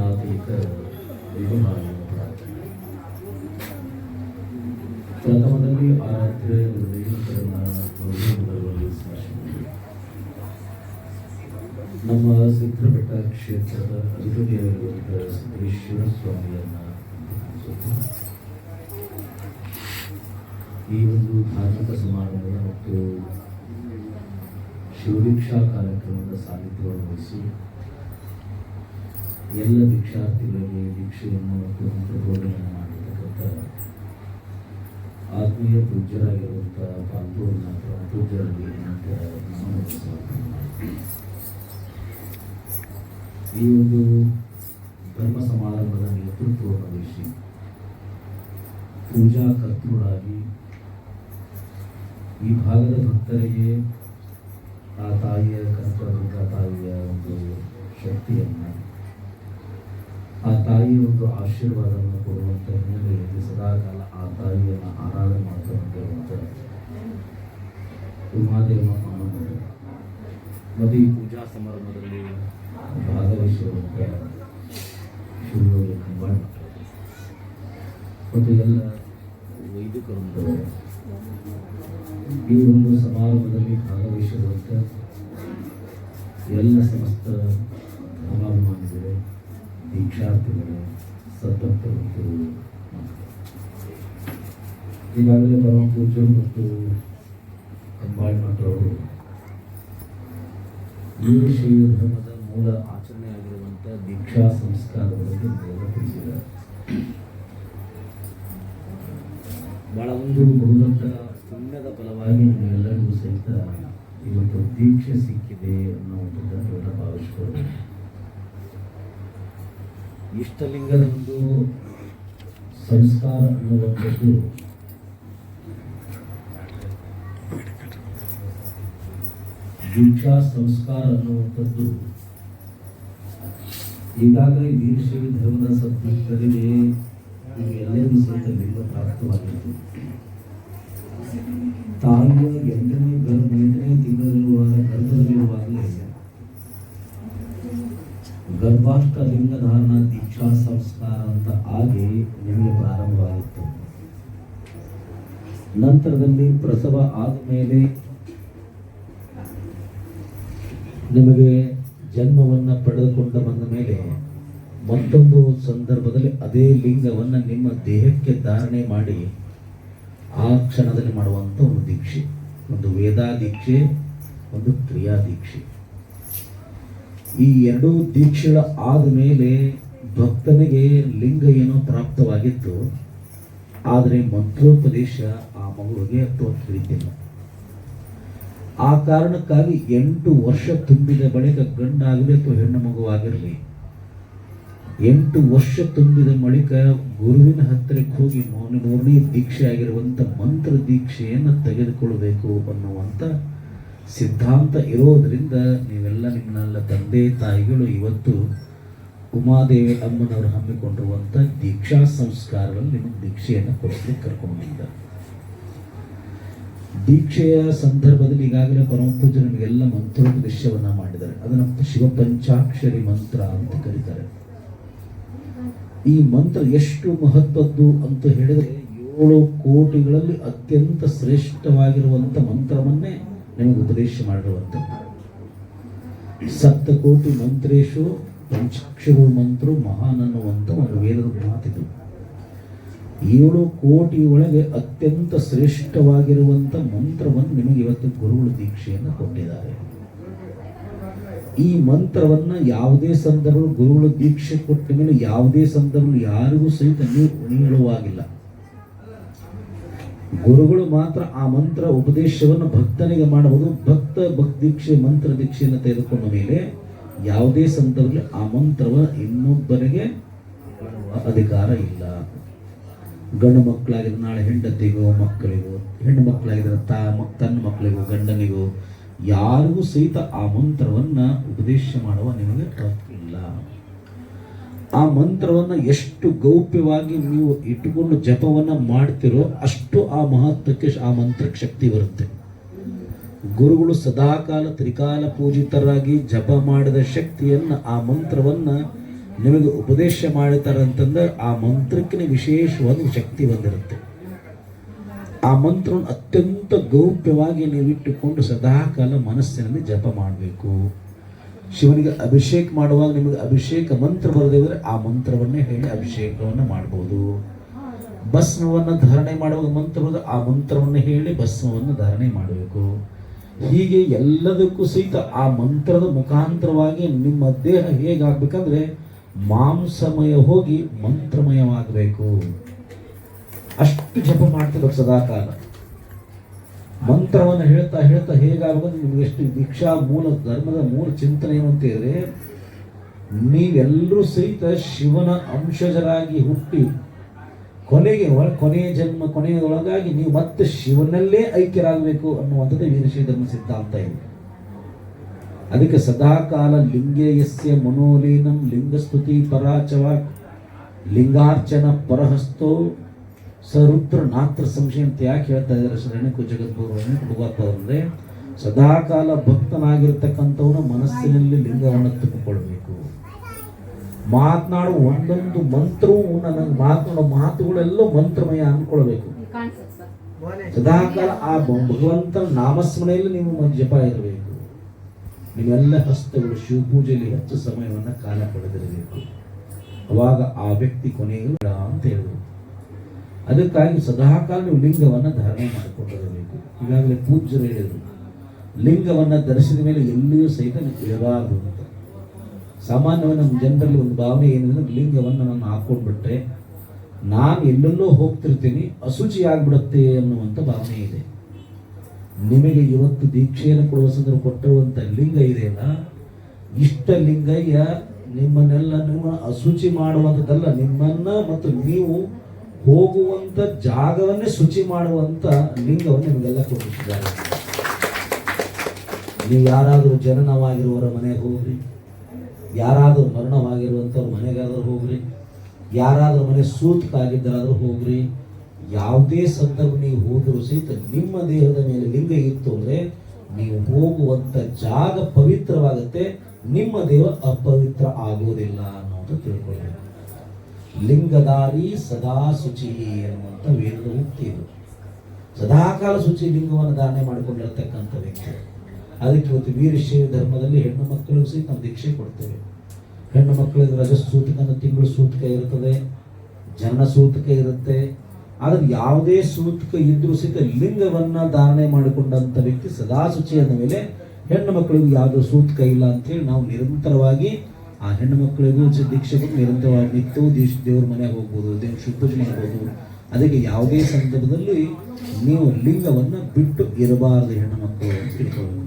ಪ್ರಾರ್ಥನೆ ಪ್ರಥಮದಲ್ಲಿ ಆರಾಧ್ಯ. ನಮ್ಮ ಸಿದ್ಧಪಟ್ಟ ಕ್ಷೇತ್ರದ ಅಧಿಪತಿಯಾಗಿರುವಂತಹ ಸಿದ್ದೇಶ್ವರ ಸ್ವಾಮಿಯನ್ನ ಈ ಒಂದು ಧಾರ್ಮಿಕ ಸಮಾರಂಭ ಮತ್ತು ಶಿವದೀಕ್ಷಾ ಕಾರ್ಯಕ್ರಮದ ಸಾನ್ನಿಧ್ಯವನ್ನು ವಹಿಸಿ ಎಲ್ಲ ದೀಕ್ಷಾರ್ಥಿಗಳಿಗೆ ದೀಕ್ಷೆಯನ್ನು ಮತ್ತು ಮಂತ್ರಬೋಧನೆಯನ್ನು ಮಾಡಿರ್ತಕ್ಕಂಥ ಆತ್ಮೀಯ ಪೂಜ್ಯರಾಗಿರುವಂಥ ಪಾಲ್ಗೂರಿನಾಥ ಪೂಜ್ಯರಲ್ಲಿ ಅಂತ. ಈ ಒಂದು ಧರ್ಮ ಸಮಾರಂಭದ ನೇತೃತ್ವವನ್ನು ವಹಿಸಿ ಪೂಜಾ ಕರ್ತೃಳಾಗಿ ಈ ಭಾಗದ ಭಕ್ತರಿಗೆ ಆ ತಾಯಿಯ ಕನಕದುರ್ಗ ತಾಯಿಯ ಒಂದು ಶಕ್ತಿಯನ್ನು ಆ ತಾಯಿಯ ಒಂದು ಆಶೀರ್ವಾದವನ್ನು ಕೊಡುವಂಥ ಹಿನ್ನೆಲೆಯಲ್ಲಿ ಸದಾಕಾಲ ಆ ತಾಯಿಯನ್ನು ಆರಾಧನೆ ಮಾಡ್ತಾ ಉಮಾದೇವ ಈ ಪೂಜಾ ಸಮಾರಂಭದಲ್ಲಿ ಭಾಗವಹಿಸಿರುವಂಥ ಶಿವಯೋಗಿ ಮತ್ತು ಎಲ್ಲ ವೈದಿಕರು ಈ ಒಂದು ಸಮಾರಂಭದಲ್ಲಿ ಭಾಗವಹಿಸಿರುವಂಥ ಎಲ್ಲ ಸಮಸ್ತ ಧರ್ಮಾಭಿಮಾನಿಗಳು ದೀಕ್ಷಾರ್ಥಿಗಳು ಮತ್ತು ಈಗಾಗಲೇ ಪರಮ ಪೂಜೆ ಮತ್ತು ಕಂಬಾಳ್ ಈ ಶ್ರೀ ಧರ್ಮದ ಮೂಲ ಆಚರಣೆಯಾಗಿರುವಂಥ ದೀಕ್ಷಾ ಸಂಸ್ಕಾರದ ಬಗ್ಗೆ ನಮಗೆಲ್ಲ ತಿಳಿಸಿದ್ದಾರೆ. ಬಹಳ ಒಂದು ಬಹುದೊಡ್ಡ ಪುಣ್ಯದ ಫಲವಾಗಿ ನಿಮಗೆಲ್ಲರಿಗೂ ಸಹಿತ ಇವತ್ತು ದೀಕ್ಷೆ ಸಿಕ್ಕಿದೆ ಅನ್ನುವಂಥದ್ದನ್ನು ಭಾವಿಸ್ಕೊಳ್ಬೇಕು ಇಷ್ಟಲಿಂಗದ ಒಂದು ಸಂಸ್ಕಾರ ಅನ್ನುವಂಥದ್ದು ದೀಕ್ಷಾ ಸಂಸ್ಕಾರ ಅನ್ನುವಂಥದ್ದು. ಈಗಾಗಲೇ ವೀರಶೈವ ಧರ್ಮದ ಸದ್ಭಕ್ತರಿಗೆ ಇದು ಎಲ್ಲರಿಗೂ ಸಹಿತ ಲಿಂಗ ಪ್ರಾಪ್ತವಾಗಿತ್ತು ತಾಯಿಯ ಗರ್ಭಾಷ್ಟ ಲಿಂಗ ಧಾರಣ ದೀಕ್ಷಾ ಸಂಸ್ಕಾರ ಅಂತ ಆಗಿ ನಿಮಗೆ ಪ್ರಾರಂಭವಾಗಿತ್ತು ನಂತರದಲ್ಲಿ ಪ್ರಸವ ಆದ ಮೇಲೆ ನಿಮಗೆ ಜನ್ಮವನ್ನು ಪಡೆದುಕೊಂಡು ಬಂದ ಮೇಲೆ ಮತ್ತೊಂದು ಸಂದರ್ಭದಲ್ಲಿ ಅದೇ ಲಿಂಗವನ್ನು ನಿಮ್ಮ ದೇಹಕ್ಕೆ ಧಾರಣೆ ಮಾಡಿ ಆ ಕ್ಷಣದಲ್ಲಿ ಮಾಡುವಂಥ ಒಂದು ದೀಕ್ಷೆ, ಒಂದು ವೇದಾ ದೀಕ್ಷೆ ಒಂದು ಕ್ರಿಯಾ ದೀಕ್ಷೆ ಈ ಎರಡೂ ದೀಕ್ಷೆಗಳ ಆದ ಮೇಲೆ ಭಕ್ತನಿಗೆ ಲಿಂಗ ಏನೋ ಪ್ರಾಪ್ತವಾಗಿತ್ತು. ಆದರೆ ಮಂತ್ರೋಪದೇಶ ಆ ಮಗುವಿಗೆ ಅಥವಾ ತಿಳಿದಿಲ್ಲ ಆ ಕಾರಣಕ್ಕಾಗಿ ಎಂಟು ವರ್ಷ ತುಂಬಿದ ಬಳಿಕ ಗಂಡಾಗಲಿ ಅಥವಾ ಹೆಣ್ಣು ಮಗುವಾಗಿರಲಿ, ಎಂಟು ವರ್ಷ ತುಂಬಿದ ಬಳಿಕ ಗುರುವಿನ ಹತ್ತಿರಕ್ಕೆ ಹೋಗಿ ಮೂರನೇ ದೀಕ್ಷೆ ಆಗಿರುವಂಥ ಮಂತ್ರ ದೀಕ್ಷೆಯನ್ನು ತೆಗೆದುಕೊಳ್ಳಬೇಕು ಅನ್ನುವಂಥ ಸಿದ್ಧಾಂತ ಇರೋದರಿಂದ ನೀವೆಲ್ಲ ನಿಮ್ಮನ್ನೆಲ್ಲ ತಂದೆ ತಾಯಿಗಳು ಇವತ್ತು ಉಮಾದೇವಿ ಅಮ್ಮನವರು ಹಮ್ಮಿಕೊಂಡಿರುವಂಥ ದೀಕ್ಷಾ ಸಂಸ್ಕಾರಗಳಲ್ಲಿ ನಿಮಗೆ ದೀಕ್ಷೆಯನ್ನು ಕೊಡಲಿಕ್ಕೆ ಕರ್ಕೊಂಡು ಬಂದಿದ್ದಾರೆ ದೀಕ್ಷೆಯ ಸಂದರ್ಭದಲ್ಲಿ ಈಗಾಗಲೇ ಪರಮ ಪೂಜೆ ನಮಗೆಲ್ಲ ಮಂತ್ರೋಪದೇಶವನ್ನ ಮಾಡಿದ್ದಾರೆ. ಅದನ್ನು ಶಿವ ಪಂಚಾಕ್ಷರಿ ಮಂತ್ರ ಅಂತ ಕರೀತಾರೆ. ಈ ಮಂತ್ರ ಎಷ್ಟು ಮಹತ್ವದ್ದು ಅಂತ ಹೇಳಿದ್ರೆ ಏಳು ಕೋಟಿಗಳಲ್ಲಿ ಅತ್ಯಂತ ಶ್ರೇಷ್ಠವಾಗಿರುವಂತ ಮಂತ್ರವನ್ನೇ ನಿಮಗೆ ಉಪದೇಶ ಮಾಡಿರುವಂಥದ್ದು ಸಪ್ತಕೋಟಿ ಮಂತ್ರೇಶು, ಪಂಚಾಕ್ಷರು ಮಂತ್ರ ಮಹಾನ್ ಅನ್ನುವಂಥ ಒಂದು ವೇದದ ಮಾತಿದು. ಏಳು ಕೋಟಿ ಒಳಗೆ ಅತ್ಯಂತ ಶ್ರೇಷ್ಠವಾಗಿರುವಂಥ ಮಂತ್ರವನ್ನು ನಿಮಗೆ ಇವತ್ತು ಗುರುಗಳು ದೀಕ್ಷೆಯನ್ನು ಕೊಟ್ಟಿದ್ದಾರೆ. ಈ ಮಂತ್ರವನ್ನ ಯಾವುದೇ ಸಂದರ್ಭ ಗುರುಗಳು ದೀಕ್ಷೆ ಕೊಟ್ಟ ಮೇಲೆ ಯಾವುದೇ ಸಂದರ್ಭ ಯಾರಿಗೂ ಸಹಿತ ನೀವು ನೀಡುವಾಗಿಲ್ಲ. ಗುರುಗಳು ಮಾತ್ರ ಆ ಮಂತ್ರ ಉಪದೇಶವನ್ನು ಭಕ್ತನಿಗೆ ಮಾಡಬಹುದು ಭಕ್ತ ಭಕ್ತಿ ದೀಕ್ಷೆ, ಮಂತ್ರ ದೀಕ್ಷೆಯನ್ನು ತೆಗೆದುಕೊಂಡ ಮೇಲೆ ಯಾವುದೇ ಸಂದರ್ಭದಲ್ಲಿ ಆ ಮಂತ್ರವ ಇನ್ನೊಬ್ಬರಿಗೆ ಅಧಿಕಾರ ಇಲ್ಲ. ಗಂಡು ಮಕ್ಕಳಾಗಿದ್ರೆ ನಾಳೆ ಹೆಂಡತಿಗೋ, ಮಕ್ಕಳಿಗೋ, ಹೆಣ್ಣು ಮಕ್ಕಳಾಗಿದ್ರೆ ತಾ ತನ್ನ ಮಕ್ಕಳಿಗೋ, ಗಂಡನಿಗೋ, ಯಾರಿಗೂ ಸಹಿತ ಆ ಮಂತ್ರವನ್ನ ಉಪದೇಶ ಮಾಡುವ ನಿಮಗೆ ಆ ಮಂತ್ರವನ್ನು ಎಷ್ಟು ಗೌಪ್ಯವಾಗಿ ನೀವು ಇಟ್ಟುಕೊಂಡು ಜಪವನ್ನು ಮಾಡ್ತಿರೋ ಅಷ್ಟು ಆ ಮಹತ್ವಕ್ಕೆ ಆ ಮಂತ್ರಕ್ಕೆ ಶಕ್ತಿ ಬರುತ್ತೆ. ಗುರುಗಳು ಸದಾಕಾಲ ತ್ರಿಕಾಲ ಪೂಜಿತರಾಗಿ ಜಪ ಮಾಡಿದ ಶಕ್ತಿಯನ್ನು ಆ ಮಂತ್ರವನ್ನು ನಿಮಗೆ ಉಪದೇಶ ಮಾಡಿದ್ದಾರೆ ಅಂತಂದ್ರೆ ಆ ಮಂತ್ರಕ್ಕೆ ವಿಶೇಷವಾದ ಶಕ್ತಿ ಬಂದಿರುತ್ತೆ. ಆ ಮಂತ್ರವನ್ನು ಅತ್ಯಂತ ಗೌಪ್ಯವಾಗಿ ನೀವು ಇಟ್ಟುಕೊಂಡು ಸದಾಕಾಲ ಮನಸ್ಸಿನಲ್ಲಿ ಜಪ ಮಾಡಬೇಕು. ಶಿವನಿಗೆ ಅಭಿಷೇಕ ಮಾಡುವಾಗ ನಿಮಗೆ ಅಭಿಷೇಕ ಮಂತ್ರ ಬರದೇ ಹೋದರೆ ಆ ಮಂತ್ರವನ್ನೇ ಹೇಳಿ ಅಭಿಷೇಕವನ್ನು ಮಾಡ್ಬೋದು. ಭಸ್ಮವನ್ನು ಧಾರಣೆ ಮಾಡುವಾಗ ಮಂತ್ರ ಬರೋದು ಆ ಮಂತ್ರವನ್ನು ಹೇಳಿ ಭಸ್ಮವನ್ನು ಧಾರಣೆ ಮಾಡಬೇಕು. ಹೀಗೆ ಎಲ್ಲದಕ್ಕೂ ಸಹಿತ ಆ ಮಂತ್ರದ ಮುಖಾಂತರವಾಗಿ ನಿಮ್ಮ ದೇಹ ಹೇಗಾಗಬೇಕಂದ್ರೆ ಮಾಂಸಮಯ ಹೋಗಿ ಮಂತ್ರಮಯವಾಗಬೇಕು. ಅಷ್ಟು ಜಪ ಮಾಡ್ತಿರ್ಬೇಕು ಸದಾಕಾಲ. ಮಂತ್ರವನ್ನು ಹೇಳ್ತಾ ಹೇಳ್ತಾ ಹೇಗಾಗಬಹುದು ನಿಮ್ಗೆ ಎಷ್ಟು ದೀಕ್ಷಾ ಮೂಲ ಧರ್ಮದ ಮೂಲ ಚಿಂತನೆ ಏನು ಅಂತ ಹೇಳಿದ್ರೆ, ನೀವೆಲ್ಲರೂ ಸಹಿತ ಶಿವನ ಅಂಶಜರಾಗಿ ಹುಟ್ಟಿ ಕೊನೆಗೆ ಕೊನೆಯ ಜನ್ಮ ಕೊನೆಯದೊಳಗಾಗಿ ನೀವು ಮತ್ತೆ ಶಿವನಲ್ಲೇ ಐಕ್ಯರಾಗಬೇಕು ಅನ್ನುವಂಥದ್ದು ವೀರಶೈವ ಧರ್ಮ ಸಿದ್ಧಾಂತ ಇದೆ. ಅದಕ್ಕೆ ಸದಾಕಾಲ ಲಿಂಗೇಯಸ್ಯ ಮನೋಲೀನಂ ಲಿಂಗಸ್ತುತಿ ಪರಾಚವ ಲಿಂಗಾರ್ಚನ ಪರಹಸ್ತೋ ಸರುದ್ರ ನಾತ್ರ ಸಂಶಯ ಅಂತ ಯಾಕೆ ಹೇಳ್ತಾ ಇದ್ದಾರೆ? ಶರಣಕು ಜಗದ್ಗುರು ಅಂದ್ರೆ ಸದಾಕಾಲ ಭಕ್ತನಾಗಿರ್ತಕ್ಕಂಥವನು ಮನಸ್ಸಿನಲ್ಲಿ ಲಿಂಗವನ್ನು ತುಂಬಿಕೊಳ್ಬೇಕು ಮಾತನಾಡುವ ಒಂದೊಂದು ಮಂತ್ರವೂ ನನಗೆ ಮಾತನಾಡೋ ಮಾತುಗಳೆಲ್ಲ ಮಂತ್ರಮಯ ಅನ್ಕೊಳ್ಬೇಕು ಸದಾಕಾಲ ಆ ಭಗವಂತನ ನಾಮಸ್ಮರಣೆಯಲ್ಲಿ ನೀವು ಮನ ಜಪ ಇರಬೇಕು. ನೀವೆಲ್ಲ ಹಸ್ತಗಳು ಶಿವಪೂಜೆಯಲ್ಲಿ ಹೆಚ್ಚು ಸಮಯವನ್ನು ಕಾಲ ಪಡೆದಿರಬೇಕು ಅವಾಗ ಆ ವ್ಯಕ್ತಿ ಕೊನೆಗೆ ಬೇಡ ಅಂತ ಹೇಳಿದ್ರು ಅದಕ್ಕಾಗಿ ಸದಾಕಾಲ ನೀವು ಲಿಂಗವನ್ನು ಧಾರಣೆ ಮಾಡಿಕೊಂಡಿರಬೇಕು. ಈಗಾಗಲೇ ಪೂಜ್ಯರು ಹೇಳಿದರು. ಲಿಂಗವನ್ನು ಧರಿಸಿದ ಮೇಲೆ ಎಲ್ಲಿಯೂ ಸಹಿತ ಇರಬಾರದು ಅಂತ. ಸಾಮಾನ್ಯವಾಗಿ ನಮ್ಮ ಜನರಲ್ಲಿ ಒಂದು ಭಾವನೆ ಏನಂದ್ರೆ ಲಿಂಗವನ್ನು ನಾನು ಹಾಕೊಂಡ್ಬಿಟ್ರೆ ನಾನು ಎಲ್ಲೆಲ್ಲೋ ಹೋಗ್ತಿರ್ತೀನಿ, ಅಶುಚಿ ಆಗಿಬಿಡುತ್ತೆ ಅನ್ನುವಂಥ ಭಾವನೆ ಇದೆ. ನಿಮಗೆ ಇವತ್ತು ದೀಕ್ಷೆಯನ್ನು ಕೊಡುವ ಸಂದರ್ಭ ಕೊಟ್ಟಿರುವಂಥ ಲಿಂಗ ಇದೆಯಲ್ಲ ಇಷ್ಟ ಲಿಂಗಯ್ಯ ನಿಮ್ಮನ್ನೆಲ್ಲ ನಿಮ್ಮ ಅಶುಚಿ ಮಾಡುವಂಥದ್ದಲ್ಲ, ನಿಮ್ಮನ್ನ ಮತ್ತು ನೀವು ಹೋಗುವಂತ ಜಾಗವನ್ನೇ ಶುಚಿ ಮಾಡುವಂತ ಲಿಂಗವನ್ನು ನಿಮಗೆಲ್ಲ ಕೊಟ್ಟಿದ್ದಾರೆ. ನೀವು ಯಾರಾದರೂ ಜನನವಾಗಿರುವವರ ಮನೆಗೆ ಹೋಗ್ರಿ. ಯಾರಾದರೂ ಮರಣವಾಗಿರುವಂಥವ್ರ ಮನೆಗಾದರೂ ಹೋಗ್ರಿ. ಯಾರಾದರೂ ಮನೆ ಸೂತಕಾಗಿದ್ದರಾದರೂ ಹೋಗ್ರಿ. ಯಾವುದೇ ಸಂದರ್ಭ ನೀವು ಹೋದರೂ ಸಹಿತ ನಿಮ್ಮ ದೇಹದ ಮೇಲೆ ಲಿಂಗ ಇತ್ತು ಅಂದರೆ ನೀವು ಹೋಗುವಂಥ ಜಾಗ ಪವಿತ್ರವಾಗುತ್ತೆ. ನಿಮ್ಮ ದೇಹ ಅಪವಿತ್ರ ಆಗೋದಿಲ್ಲ ಅನ್ನೋದು ತಿಳ್ಕೊಳ್ಳಬೇಕು ಲಿಂಗದಾರಿ ಸದಾ ಶುಚಿ ಅನ್ನುವಂಥ ವೇದದ ಉಕ್ತಿ ಇದು. ಸದಾಕಾಲ ಶುಚಿ ಲಿಂಗವನ್ನು ಧಾರಣೆ ಮಾಡಿಕೊಂಡಿರತಕ್ಕಂಥ ವ್ಯಕ್ತಿ. ಅದಕ್ಕೆ ಇವತ್ತು ವೀರಶೈವ ಧರ್ಮದಲ್ಲಿ ಹೆಣ್ಣು ಮಕ್ಕಳಿಗೂ ಸಹಿತ ನಾವು ದೀಕ್ಷೆ ಕೊಡ್ತೇವೆ. ಹೆಣ್ಣು ಮಕ್ಕಳಿಗೆ ರಜ ಸೂತಕ ಅನ್ನೋ ತಿಂಗಳು ಸೂತಕ ಇರ್ತದೆ ಜನ ಸೂತಕ ಇರುತ್ತೆ. ಆದರೆ ಯಾವುದೇ ಸೂತಕ ಇದ್ರೂ ಸಹಿತ ಲಿಂಗವನ್ನು ಧಾರಣೆ ಮಾಡಿಕೊಂಡಂಥ ವ್ಯಕ್ತಿ ಸದಾ ಅಂದ ಮೇಲೆ ಹೆಣ್ಣು ಮಕ್ಕಳಿಗೂ ಯಾವುದೋ ಸೂತಕ ಇಲ್ಲ ಅಂತೇಳಿ ನಾವು ನಿರಂತರವಾಗಿ ಆ ಹೆಣ್ಣು ಮಕ್ಕಳಿಗೂ ದೀಕ್ಷೆಗೂ ನಿರಂತರವಾಗಿ ನಿಂತು ದೇಶ ದೇವ್ರ ಮನೆಗೆ ಹೋಗ್ಬೋದು, ದೇವ್ರ ಶುಭಜ್ ಮಾಡ್ಬೋದು ಅದಕ್ಕೆ ಯಾವುದೇ ಸಂದರ್ಭದಲ್ಲಿ ನೀವು ಲಿಂಗವನ್ನು ಬಿಟ್ಟು ಇರಬಾರದು ಹೆಣ್ಣು ಮಕ್ಕಳು ಅಂತ ತಿಳ್ಕೊಳ್ಬೇಕು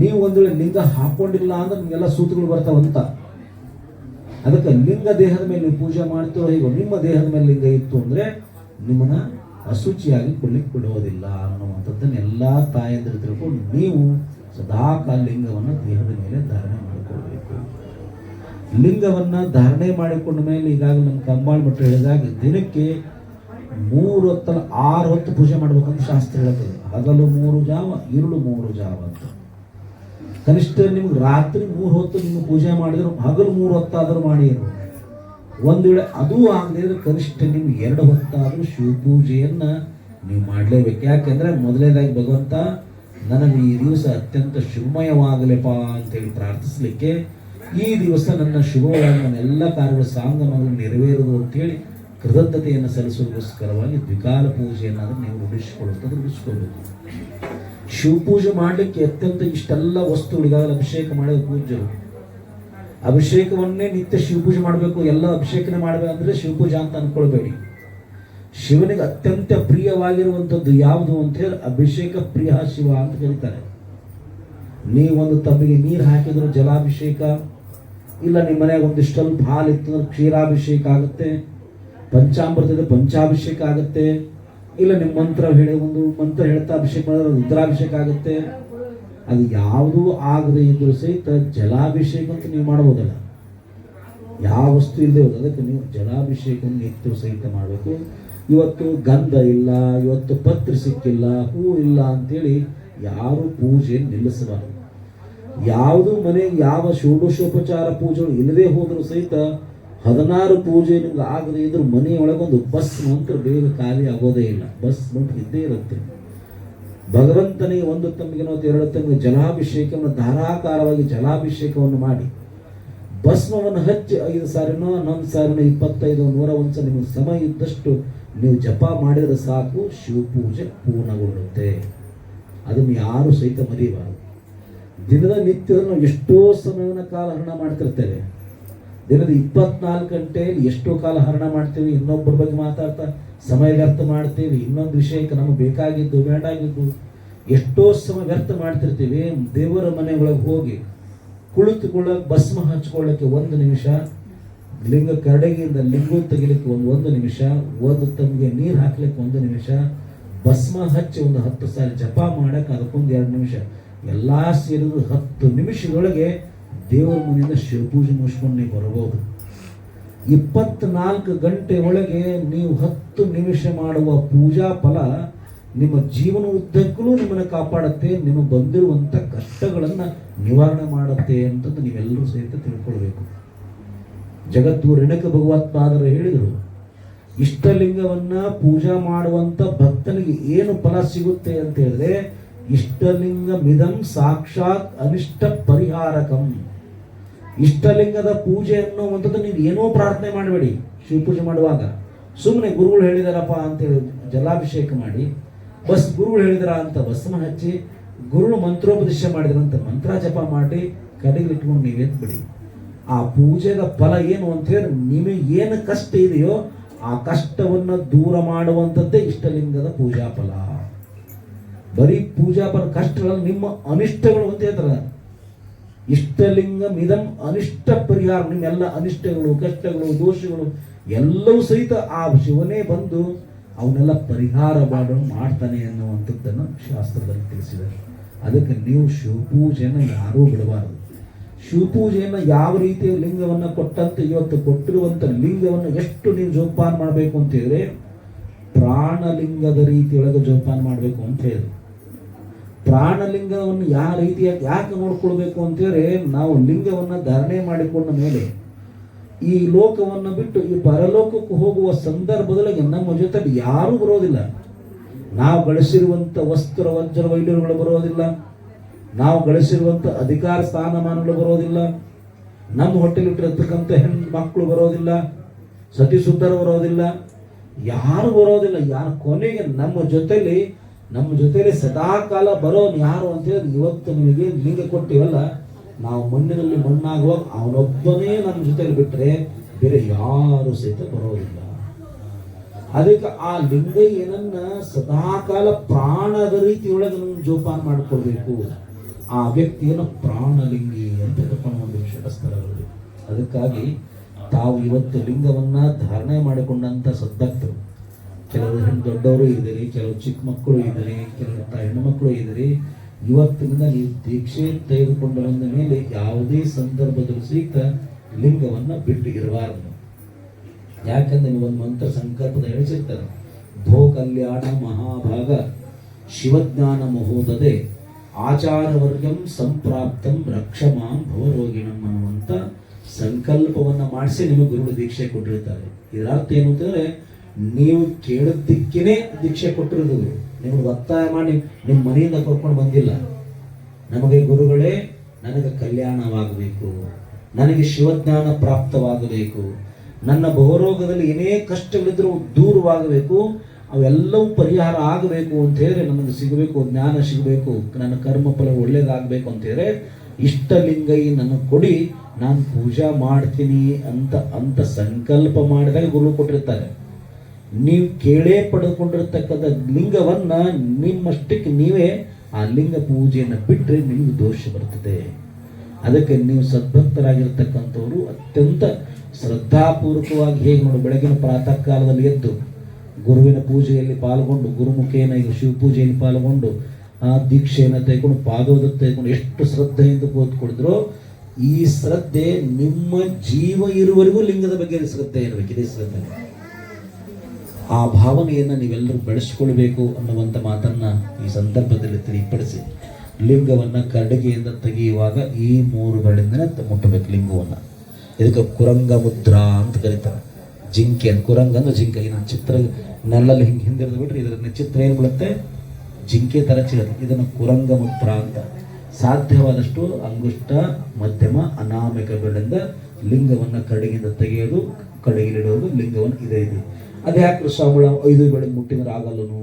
ನೀವು ಒಂದು ಲಿಂಗ ಹಾಕೊಂಡಿಲ್ಲ ಅಂದ್ರೆ ನಿಮಗೆಲ್ಲ ಸೂತ್ರಗಳು ಬರ್ತಾವಂತ ಅದಕ್ಕೆ ಲಿಂಗ ದೇಹದ ಮೇಲೆ ನೀವು ಪೂಜೆ ಮಾಡ್ತಿರೋ ಹೇಗೋ ನಿಮ್ಮ ದೇಹದ ಮೇಲೆ ಲಿಂಗ ಇತ್ತು ಅಂದ್ರೆ ನಿಮ್ಮನ್ನ ಅಶುಚಿಯಾಗಿ ಕೊಡ್ಲಿಕ್ಕೆ ಬಿಡೋದಿಲ್ಲ ಅನ್ನುವಂಥದ್ದನ್ನ ಎಲ್ಲ ತಾಯಂದಿರು ತಿಳ್ಕೊಂಡು ನೀವು ಸದಾಕಾಲ ಲಿಂಗವನ್ನು ದೇಹದ ಮೇಲೆ ಧಾರಣೆ ಮಾಡಿಕೊಳ್ಬೇಕು ಲಿಂಗವನ್ನ ಧಾರಣೆ ಮಾಡಿಕೊಂಡ ಮೇಲೆ ಈಗಾಗಲೇ ನಮ್ಮ ಕಂಬಾಳ್ ಭಟ್ರು ಹೇಳಿದಾಗ ದಿನಕ್ಕೆ ಮೂರು ಹೊತ್ತಲ್ಲ ಆರು ಹೊತ್ತು ಪೂಜೆ ಮಾಡ್ಬೇಕಂತ ಶಾಸ್ತ್ರ ಹೇಳುತ್ತೆ. ಹಗಲು ಮೂರು ಜಾವ, ಇರುಳು ಮೂರು ಜಾವ ಅಂತ. ಕನಿಷ್ಠ ನಿಮ್ಗೆ ರಾತ್ರಿ ಮೂರು ಹೊತ್ತು ನಿಮ್ಗೆ ಪೂಜೆ ಮಾಡಿದ್ರು, ಹಗಲು ಮೂರು ಹೊತ್ತಾದರೂ ಮಾಡಿ ಒಂದು ವೇಳೆ ಅದು ಆಗದೆ ಇದ್ರೆ ಕನಿಷ್ಠ ನಿಮ್ಗೆ ಎರಡು ಹೊತ್ತಾದರೂ ಶಿವಪೂಜೆಯನ್ನ ನೀವು ಮಾಡಲೇಬೇಕು. ಯಾಕೆಂದ್ರೆ ಮೊದಲನೇದಾಗಿ ಭಗವಂತ, ನನಗೆ ಈ ದಿವಸ ಅತ್ಯಂತ ಶುಭಮಯವಾಗಲಿಪ್ಪ ಅಂತೇಳಿ ಪ್ರಾರ್ಥಿಸ್ಲಿಕ್ಕೆ ಈ ದಿವಸ ನನ್ನ ಶುಭವಾಗಿ ನನ್ನ ಎಲ್ಲ ಕಾರ್ಯಗಳು ಸಾಂಗಮಗಳು ನೆರವೇರುವುದು ಅಂತೇಳಿ ಕೃತಜ್ಞತೆಯನ್ನು ಸಲ್ಲಿಸೋದಕ್ಕೋಸ್ಕರವಾಗಿ ದ್ವಿಕಾಲ ಪೂಜೆಯನ್ನಾದ್ರೂ ನೀವು ರೂಢಿಸಿಕೊಳ್ಳುವಂಥದ್ದು ಶಿವ ಶಿವಪೂಜೆ ಮಾಡಲಿಕ್ಕೆ ಅತ್ಯಂತ ಇಷ್ಟೆಲ್ಲ ವಸ್ತುಗಳಿಗಾಗಲೇ ಅಭಿಷೇಕ ಮಾಡಿದ ಪೂಜ್ಯರು. ಅಭಿಷೇಕವನ್ನೇ ನಿತ್ಯ ಶಿವಪೂಜೆ ಮಾಡಬೇಕು, ಎಲ್ಲ ಅಭಿಷೇಕನೆ ಮಾಡಬೇಕು ಅಂದ್ರೆ ಶಿವಪೂಜೆ ಅಂತ ಅನ್ಕೊಳ್ಬೇಡಿ. ಶಿವನಿಗೆ ಅತ್ಯಂತ ಪ್ರಿಯವಾಗಿರುವಂಥದ್ದು ಯಾವುದು ಅಂತ ಹೇಳಿ ಅಭಿಷೇಕ ಪ್ರಿಯ ಶಿವ ಅಂತ ಕರೀತಾರೆ. ನೀವೊಂದು ತಮ್ಮಿಗೆ ನೀರು ಹಾಕಿದ್ರು ಜಲಾಭಿಷೇಕ ಇಲ್ಲ ನಿಮ್ಮ ಮನೆಯಾಗ ಒಂದಿಷ್ಟು ಸ್ವಲ್ಪ ಹಾಲು ಇತ್ತು ಅಂದ್ರೆ ಕ್ಷೀರಾಭಿಷೇಕ ಆಗುತ್ತೆ, ಪಂಚಾಮೃತದ ಪಂಚಾಭಿಷೇಕ ಆಗುತ್ತೆ, ಇಲ್ಲ ನಿಮ್ಮ ಮಂತ್ರ ಹೇಳಿ, ಒಂದು ಮಂತ್ರ ಹೇಳ್ತಾ ಅಭಿಷೇಕ ಮಾಡಿದ್ರೆ ರುದ್ರಾಭಿಷೇಕ ಆಗುತ್ತೆ, ಅದು ಯಾವುದೂ ಆಗದೆ ಇದ್ರೂ ಸಹಿತ ಜಲಾಭಿಷೇಕ ಅಂತ ನೀವು ಮಾಡ್ಬೋದಲ್ಲ. ಯಾವ ವಸ್ತು ಇಲ್ಲದೆ ಹೋದ ಅದಕ್ಕೆ ನೀವು ಜಲಾಭಿಷೇಕವನ್ನು ಇತ್ತು ಸಹಿತ ಮಾಡಬೇಕು. ಇವತ್ತು ಗಂಧ ಇಲ್ಲ, ಇವತ್ತು ಪತ್ರ ಸಿಕ್ಕಿಲ್ಲ, ಹೂ ಇಲ್ಲ ಅಂತೇಳಿ ಯಾರು ಪೂಜೆ ನಿಲ್ಲಿಸಬಾರದು. ಯಾವುದು ಮನೆಗೆ ಯಾವ ಷೋಡಶೋಪಚಾರ ಪೂಜೆಗಳು ಇಲ್ಲದೆ ಹೋದರೂ ಸಹಿತ ಹದಿನಾರು ಪೂಜೆ ನಿಮ್ಗೆ ಆಗದೆ ಇದ್ರೂ ಮನೆಯೊಳಗೊಂದು ಬಸ್ ಮಂತ್ರ ಬೇಗ ಖಾಲಿ ಆಗೋದೇ ಇಲ್ಲ. ಬಸ್ ಮಂತ್ರ ಇದ್ದೇ ಇರುತ್ತೆ. ಭಗವಂತನಿಗೆ ಒಂದು ತಮ್ಮಿಗೆ ಮತ್ತು ಎರಡು ತಮ್ಮಿಗೆ ಜಲಾಭಿಷೇಕವನ್ನು ಧಾರಾಕಾರವಾಗಿ ಜಲಾಭಿಷೇಕವನ್ನು ಮಾಡಿ. ಭಸ್ಮವನ್ನು ಹಚ್ಚಿ ಐದು ಸಾರಿನೋ ಹನ್ನೊಂದು ಸಾರಿನೋ ಇಪ್ಪತ್ತೈದು ನೂರ ಒಂದು ಸಲ ನಿಮಗೆ ಸಮಯ ಇದ್ದಷ್ಟು ನೀವು ಜಪ ಮಾಡಿದರೆ ಸಾಕು, ಶಿವಪೂಜೆ ಪೂರ್ಣಗೊಳ್ಳುತ್ತೆ. ಅದನ್ನು ಯಾರು ಸಹಿತ ಮರೆಯಬಾರದು. ದಿನದ ನಿತ್ಯವನ್ನು ಎಷ್ಟೋ ಸಮಯವನ್ನು ಕಾಲ ಹರಣ ಮಾಡ್ತಿರ್ತೇವೆ. ದಿನದ ಇಪ್ಪತ್ನಾಲ್ಕು ಗಂಟೆಯಲ್ಲಿ ಎಷ್ಟೋ ಕಾಲ ಹರಣ ಮಾಡ್ತೀವಿ, ಇನ್ನೊಬ್ಬರ ಬಗ್ಗೆ ಮಾತಾಡ್ತಾ ಸಮಯ ವ್ಯರ್ಥ ಮಾಡ್ತೀವಿ, ಇನ್ನೊಂದು ವಿಷಯಕ್ಕೆ ನಮಗೆ ಬೇಕಾಗಿದ್ದು, ಬೇಡಾಗಿದ್ದು, ಎಷ್ಟೋ ಸಮಯ ವ್ಯರ್ಥ ಮಾಡ್ತಿರ್ತೀವಿ. ದೇವರ ಮನೆಗಳಿಗೆ ಹೋಗಿ ಕುಳಿತುಕೊಳ್ಳೋಕೆ, ಭಸ್ಮ ಹಚ್ಕೊಳ್ಳೋಕ್ಕೆ ಒಂದು ನಿಮಿಷ, ಲಿಂಗ ಕರಡಗಿಯಿಂದ ಲಿಂಗು ತೆಗಿಲಿಕ್ಕೆ ಒಂದು ಒಂದು ನಿಮಿಷ, ಒಂದು ತಮಗೆ ನೀರು ಹಾಕ್ಲಿಕ್ಕೆ ಒಂದು ನಿಮಿಷ, ಭಸ್ಮ ಹಚ್ಚಿ ಒಂದು ಹತ್ತು ಸಾರಿ ಜಪ ಮಾಡಕ್ಕೆ ಅದಕ್ಕೊಂದು ಎರಡು ನಿಮಿಷ. ಎಲ್ಲ ಸೇರಿದ್ರು ಹತ್ತು ನಿಮಿಷದೊಳಗೆ ದೇವರ ಮನೆಯಿಂದ ಶಿವಪೂಜೆ ಮುಗಿಸ್ಕೊಂಡು ನೀವು ಬರಬಹುದು ಇಪ್ಪತ್ನಾಲ್ಕು ಗಂಟೆ ಒಳಗೆ ನೀವು ಹತ್ತು ನಿಮಿಷ ಮಾಡುವ ಪೂಜಾ ಫಲ ನಿಮ್ಮ ಜೀವನ ಉದ್ದಕ್ಕೂ ನಿಮ್ಮನ್ನು ಕಾಪಾಡುತ್ತೆ, ನಿಮಗೆ ಬಂದಿರುವಂಥ ಕಷ್ಟಗಳನ್ನು ನಿವಾರಣೆ ಮಾಡುತ್ತೆ ಅಂತಂದು ನೀವೆಲ್ಲರೂ ಸಹಿತ ತಿಳ್ಕೊಳ್ಬೇಕು. ಜಗತ್ತು ರಣಕ ಭಗವತ್ಪಾದರು ಹೇಳಿದರು, ಇಷ್ಟಲಿಂಗವನ್ನು ಪೂಜಾ ಮಾಡುವಂಥ ಭಕ್ತನಿಗೆ ಏನು ಫಲ ಸಿಗುತ್ತೆ ಅಂತ ಹೇಳಿದ್ರೆ ಇಷ್ಟಲಿಂಗ ಮಿದಂ ಸಾಕ್ಷಾತ್ ಅನಿಷ್ಟ ಪರಿಹಾರಕಂ ಇಷ್ಟಲಿಂಗದ ಪೂಜೆ ಅನ್ನುವಂಥದ್ದು ನೀವು ಏನೋ ಪ್ರಾರ್ಥನೆ ಮಾಡಬೇಡಿ ಶಿವಪೂಜೆ ಮಾಡುವಾಗ. ಸುಮ್ಮನೆ ಗುರುಗಳು ಹೇಳಿದಾರಪ್ಪ ಅಂತೇಳಿ ಜಲಾಭಿಷೇಕ ಮಾಡಿ, ಬಸ್ ಗುರುಗಳು ಹೇಳಿದಾರ ಅಂತ ಬಸ್ಮ ಹಚ್ಚಿ, ಗುರುಳು ಮಂತ್ರೋಪದೇಶ ಮಾಡಿದ್ರಂತ ಮಂತ್ರ ಜಪ ಮಾಡಿ ಕಡೆಗಿಟ್ಕೊಂಡು ನೀವು ಬಿಡಿ ಆ ಪೂಜೆದ ಫಲ ಏನು ಅಂತ ಹೇಳಿ ನಿಮಗೆ ಏನು ಕಷ್ಟ ಇದೆಯೋ ಆ ಕಷ್ಟವನ್ನು ದೂರ ಮಾಡುವಂಥದ್ದೇ ಇಷ್ಟಲಿಂಗದ ಪೂಜಾ ಫಲ ಬರೀ ಪೂಜಾ ಫಲ ಕಷ್ಟಗಳು ನಿಮ್ಮ ಅನಿಷ್ಟಗಳು ಅಂತ ಹೇಳ್ತಾರೆ ಇಷ್ಟಲಿಂಗ ಮಿದಂ ಅನಿಷ್ಟ ಪರಿಹಾರ, ನಿಮ್ಮೆಲ್ಲ ಅನಿಷ್ಟಗಳು, ಕಷ್ಟಗಳು, ದೋಷಗಳು ಎಲ್ಲವೂ ಸಹಿತ ಆ ಶಿವನೇ ಬಂದು ಅವನ್ನೆಲ್ಲ ಪರಿಹಾರ ಮಾಡೋ, ಮಾಡ್ತಾನೆ ಅನ್ನುವಂಥದ್ದನ್ನು ಶಾಸ್ತ್ರದಲ್ಲಿ ತಿಳಿಸಿದ್ದಾರೆ. ಅದಕ್ಕೆ ನೀವು ಶಿವಪೂಜೆಯನ್ನು ಯಾರೂ ಬಿಡಬಾರದು. ಶಿವಪೂಜೆಯನ್ನು ಯಾವ ರೀತಿಯ ಲಿಂಗವನ್ನು ಕೊಟ್ಟಂತೆ, ಇವತ್ತು ಕೊಟ್ಟಿರುವಂಥ ಲಿಂಗವನ್ನು ಎಷ್ಟು ನೀವು ಜೋಪಾನ ಮಾಡಬೇಕು ಅಂತ ಹೇಳಿದ್ರೆ, ಪ್ರಾಣಲಿಂಗದ ರೀತಿಯೊಳಗೆ ಜೋಪಾನ ಮಾಡಬೇಕು ಅಂತ ಹೇಳಿ ಪ್ರಾಣಲಿಂಗವನ್ನು ಯಾವ ರೀತಿಯಾಗಿ ಯಾಕೆ ನೋಡ್ಕೊಳ್ಬೇಕು ಅಂತೇಳಿ ನಾವು ಲಿಂಗವನ್ನು ಧಾರಣೆ ಮಾಡಿಕೊಂಡ ಮೇಲೆ ಈ ಲೋಕವನ್ನು ಬಿಟ್ಟು ಈ ಪರಲೋಕಕ್ಕೆ ಹೋಗುವ ಸಂದರ್ಭದೊಳಗೆ ನಮ್ಮ ಜೊತೆ ಯಾರೂ ಬರೋದಿಲ್ಲ. ನಾವು ಗಳಿಸಿರುವಂಥ ವಸ್ತ್ರ, ವಜ್ರ, ವೈದ್ಯರುಗಳು ಬರೋದಿಲ್ಲ. ನಾವು ಗಳಿಸಿರುವಂಥ ಅಧಿಕಾರ, ಸ್ಥಾನಮಾನಗಳು ಬರೋದಿಲ್ಲ. ನಮ್ಮ ಹೊಟ್ಟೆಲಿಟ್ಟಿರತಕ್ಕಂಥ ಹೆಣ್ಣು ಮಕ್ಕಳು ಬರೋದಿಲ್ಲ. ಸತಿ ಸುಂದರ ಬರೋದಿಲ್ಲ. ಯಾರು ಬರೋದಿಲ್ಲ. ಯಾರು ಕೊನೆಗೆ ನಮ್ಮ ಜೊತೆಲಿ ನಮ್ಮ ಜೊತೆಲಿ ಸದಾಕಾಲ ಬರೋನು ಯಾರು ಅಂತೇಳಿ ಇವತ್ತು ನಿಮಗೆ ಲಿಂಗ ಕೊಟ್ಟಿವಲ್ಲ, ನಾವು ಮಣ್ಣಿನಲ್ಲಿ ಮಣ್ಣಾಗುವಾಗ ಅವನೊಬ್ಬನೇ ನಮ್ಮ ಜೊತೆಲಿ ಬಿಟ್ಟರೆ ಬೇರೆ ಯಾರು ಸಹಿತ ಬರೋದಿಲ್ಲ. ಅದಕ್ಕೆ ಆ ಲಿಂಗ ಏನನ್ನ ಸದಾಕಾಲ ಪ್ರಾಣದ ರೀತಿಯೊಳಗೆ ನಮ್ಮ ಜೋಪಾನ ಮಾಡಿಕೊಳ್ಬೇಕು. ಆ ವ್ಯಕ್ತಿಯನ್ನು ಪ್ರಾಣಲಿಂಗಿ ಅಂತ ಕರ್ಕೊಂಡು ಒಂದು ಶಟಸ್ಥಳಗಳು ಅದಕ್ಕಾಗಿ ತಾವು ಇವತ್ತು ಲಿಂಗವನ್ನ ಧಾರಣೆ ಮಾಡಿಕೊಂಡಂತ ಸದ್ಭಕ್ತರು ಕೆಲವರು ಹೆಣ್ಣು ದೊಡ್ಡವರು ಇದ್ದಾರೆ, ಕೆಲವು ಚಿಕ್ಕ ಮಕ್ಕಳು ಇದ್ದಾರೆ, ಕೆಲವು ಹೆಣ್ಣು ಮಕ್ಕಳು ಇದ್ದೀರಿ, ಇವತ್ತಿನಿಂದ ನೀವು ದೀಕ್ಷೆ ತೆಗೆದುಕೊಂಡು ಬಂದ ಮೇಲೆ ಯಾವುದೇ ಸಂದರ್ಭದಲ್ಲೂ ಸಹಿತ ಲಿಂಗವನ್ನ ಬಿಟ್ಟು ಇರಬಾರದು. ಯಾಕಂದ್ರೆ ನೀವು ಒಂದು ಮಂತ್ರ ಸಂಕಲ್ಪದ ಹೇಳಿಸಿರ್ತಾರೆ ಭೋ ಕಲ್ಯಾಣ ಮಹಾಭಾಗ ಶಿವಜ್ಞಾನ ಮಹೋದದೆ ಆಚಾರವರ್ಗಂ ಸಂಪ್ರಾಪ್ತಂ ರಕ್ಷಮಾಂ ಭವರೋಗಿಣಂ ಅನ್ನುವಂಥ ಸಂಕಲ್ಪವನ್ನ ಮಾಡಿಸಿ ನಿಮಗೆ ಗುರುಗಳು ದೀಕ್ಷೆ ಕೊಟ್ಟಿರ್ತಾರೆ. ಇದರ ಅರ್ಥ ಏನು ಅಂತಂದ್ರೆ ನೀವು ಕೇಳಿದ್ದಕ್ಕೇನೆ ದೀಕ್ಷೆ ಕೊಟ್ಟಿರೋದು ನಿಮ್ಗೆ ಒತ್ತಾಯ ಮಾಡಿ ನಿಮ್ಮ ಮನೆಯಿಂದ ಕರ್ಕೊಂಡು ಬಂದಿಲ್ಲ. ನಮಗೆ ಗುರುಗಳೇ, ನನಗೆ ಕಲ್ಯಾಣವಾಗಬೇಕು. ನನಗೆ ಶಿವಜ್ಞಾನ ಪ್ರಾಪ್ತವಾಗಬೇಕು. ನನ್ನ ಬಹುರೋಗದಲ್ಲಿ ಏನೇ ಕಷ್ಟಗಳಿದ್ರೂ ದೂರವಾಗಬೇಕು. ಅವೆಲ್ಲವೂ ಪರಿಹಾರ ಆಗಬೇಕು ಅಂತ ಹೇಳಿದ್ರೆ ನಮಗೆ ಸಿಗಬೇಕು, ಜ್ಞಾನ ಸಿಗಬೇಕು, ನನ್ನ ಕರ್ಮಫಲ ಒಳ್ಳೇದಾಗಬೇಕು ಅಂತ ಹೇಳಿದ್ರೆ ಇಷ್ಟಲಿಂಗೈ ನನಗೆ ಕೊಡಿ, ನಾನು ಪೂಜಾ ಮಾಡ್ತೀನಿ ಅಂತ ಅಂತ ಸಂಕಲ್ಪ ಮಾಡಿದಾಗ ಗುರು ಕೊಟ್ಟಿರ್ತಾರೆ. ನೀವು ಕೇಳೇ ಪಡೆದುಕೊಂಡಿರ್ತಕ್ಕಂಥ ಲಿಂಗವನ್ನ ನಿಮ್ಮಷ್ಟಕ್ಕೆ ನೀವೇ ಆ ಲಿಂಗ ಪೂಜೆಯನ್ನು ಬಿಟ್ಟರೆ ನಿಮಗೆ ದೋಷ ಬರ್ತದೆ. ಅದಕ್ಕೆ ನೀವು ಸದ್ಭಕ್ತರಾಗಿರ್ತಕ್ಕಂಥವ್ರು ಅತ್ಯಂತ ಶ್ರದ್ಧಾಪೂರ್ವಕವಾಗಿ ಹೇಗೆ ನೋಡಿ, ಬೆಳಗಿನ ಪ್ರಾತಃ ಕಾಲದಲ್ಲಿ ಎದ್ದು ಗುರುವಿನ ಪೂಜೆಯಲ್ಲಿ ಪಾಲ್ಗೊಂಡು, ಗುರುಮುಖೇನ ಶಿವ ಶಿವಪೂಜೆಯಲ್ಲಿ ಪಾಲ್ಗೊಂಡು, ಆ ದೀಕ್ಷೆಯನ್ನು ತೆಗೆದುಕೊಂಡು ಪಾದೋದ ತೆಗೆದುಕೊಂಡು ಎಷ್ಟು ಶ್ರದ್ಧೆಯಿಂದ ಕೂತ್ಕೊಳಿದ್ರು ಈ ಶ್ರದ್ಧೆ ನಿಮ್ಮ ಜೀವ ಇರುವವರೆಗೂ ಲಿಂಗದ ಬಗ್ಗೆ ಶ್ರದ್ಧೆ ಇರಬೇಕು? ಇದೇ ಶ್ರದ್ಧೆ. ಆ ಭಾವನೆಯನ್ನು ನೀವೆಲ್ಲರೂ ಬೆಳೆಸ್ಕೊಳ್ಬೇಕು ಅನ್ನುವಂಥ ಮಾತನ್ನು ಈ ಸಂದರ್ಭದಲ್ಲಿ ತಿಳಿಪಡಿಸಿ ಲಿಂಗವನ್ನು ಕರಡಿಗೆಯಿಂದ ತೆಗೆಯುವಾಗ ಈ ಮೂರು ತ- ಮುಟ್ಟಬೇಕು ಲಿಂಗವನ್ನು. ಇದಕ್ಕೆ ಕುರಂಗ ಮುದ್ರಾ ಅಂತ ಕರೀತಾರೆ. ಜಿಂಕೆ ಕುರಂಗ ಅಂದ್ರೆ ಜಿಂಕೆ. ಇನ್ನು ಚಿತ್ರ ನೆಲ್ಲಲ್ಲಿ ಹಿಂಗೆ ಹಿಂದಿರಿದು ಬಿಟ್ರೆ ಇದರ ಚಿತ್ರ ಏನು ಬೀಳುತ್ತೆ? ಜಿಂಕೆ ತರ ಚಿರುತ್ತೆ ಇದನ್ನು ಕುರಂಗ ಮುದ್ರಾ ಅಂತ. ಸಾಧ್ಯವಾದಷ್ಟು ಅಂಗುಷ್ಟ ಮಧ್ಯಮ ಅನಾಮಿಕಗಳಿಂದ ಲಿಂಗವನ್ನು ಕರಡಿಗೆಯಿಂದ ತೆಗೆಯೋದು ಕಡೆಗಿಲಿಡೋದು ಲಿಂಗವನ್ನು ಇದೆ ಇದೆ. ಅದೇ ಯಾಕೆ ಸ್ವಾಮಿಗಳ ಐದು ಬೆಳಗ್ಗೆ ಮುಟ್ಟಿದ್ರೆ ಆಗಲ್ಲನು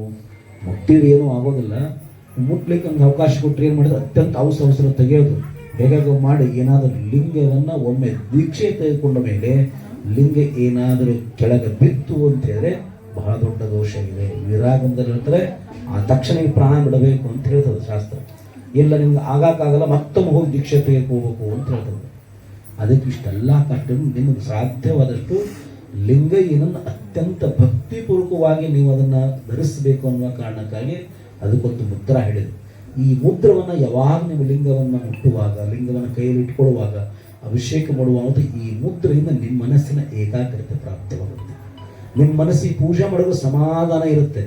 ಮುಟ್ಟಿದ್ರೆ ಏನೂ ಆಗೋದಿಲ್ಲ. ಮುಟ್ಲಿಕ್ಕೆ ಒಂದು ಅವಕಾಶ ಕೊಟ್ಟರೆ ಏನು ಮಾಡಿದ್ರೆ ಅತ್ಯಂತ ಅವಸರ ಅವಸರ ತೆಗೆಯೋದು. ಹೇಗಾಗ ಮಾಡಿ ಏನಾದರೂ ಲಿಂಗವನ್ನು ಒಮ್ಮೆ ದೀಕ್ಷೆ ತೆಗೆದುಕೊಂಡ ಮೇಲೆ ಲಿಂಗ ಏನಾದರೂ ಕೆಳಗೆ ಬಿತ್ತು ಅಂತ ಹೇಳಿದ್ರೆ ಬಹಳ ದೊಡ್ಡ ದೋಷ ಇದೆ ವಿರಾಗಮದಲ್ಲಿ ಹೇಳ್ತಾರೆ, ಆ ತಕ್ಷಣ ಪ್ರಾಣ ಬಿಡಬೇಕು ಅಂತ ಹೇಳ್ತದೆ ಶಾಸ್ತ್ರ. ಇಲ್ಲ ನಿಮ್ಗೆ ಆಗಾಕಾಗಲ್ಲ, ಮತ್ತೊಮ್ಮೆ ಹೋಗಿ ದೀಕ್ಷೆ ತೆಗೆದುಕೋಬೇಕು ಅಂತ ಹೇಳ್ತದೆ. ಅದಕ್ಕೆ ಇಷ್ಟೆಲ್ಲ ಕಷ್ಟ ನಿಮಗೆ ಸಾಧ್ಯವಾದಷ್ಟು ಲಿಂಗ ಏನನ್ನು ಅತ್ಯಂತ ಭಕ್ತಿಪೂರ್ವಕವಾಗಿ ನೀವು ಅದನ್ನು ಧರಿಸಬೇಕು ಅನ್ನುವ ಕಾರಣಕ್ಕಾಗಿ ಅದಕ್ಕೊಂದು ಮುದ್ರ ಹೇಳಿದೆ ಈ ಮುದ್ರವನ್ನು ಯಾವಾಗ ನೀವು ಲಿಂಗವನ್ನು ಮುಟ್ಟುವಾಗ, ಲಿಂಗವನ್ನು ಕೈಯಲ್ಲಿ ಇಟ್ಕೊಳ್ಳುವಾಗ ಅಭಿಷೇಕ ಮಾಡುವಂಥ ಈ ಮುದ್ರೆಯಿಂದ ನಿಮ್ಮ ಮನಸ್ಸಿನ ಏಕಾಗ್ರತೆ ಪ್ರಾಪ್ತವಾಗುತ್ತೆ. ನಿಮ್ಮ ಮನಸ್ಸಿಗೆ ಪೂಜೆ ಮಾಡಲು ಸಮಾಧಾನ ಇರುತ್ತೆ.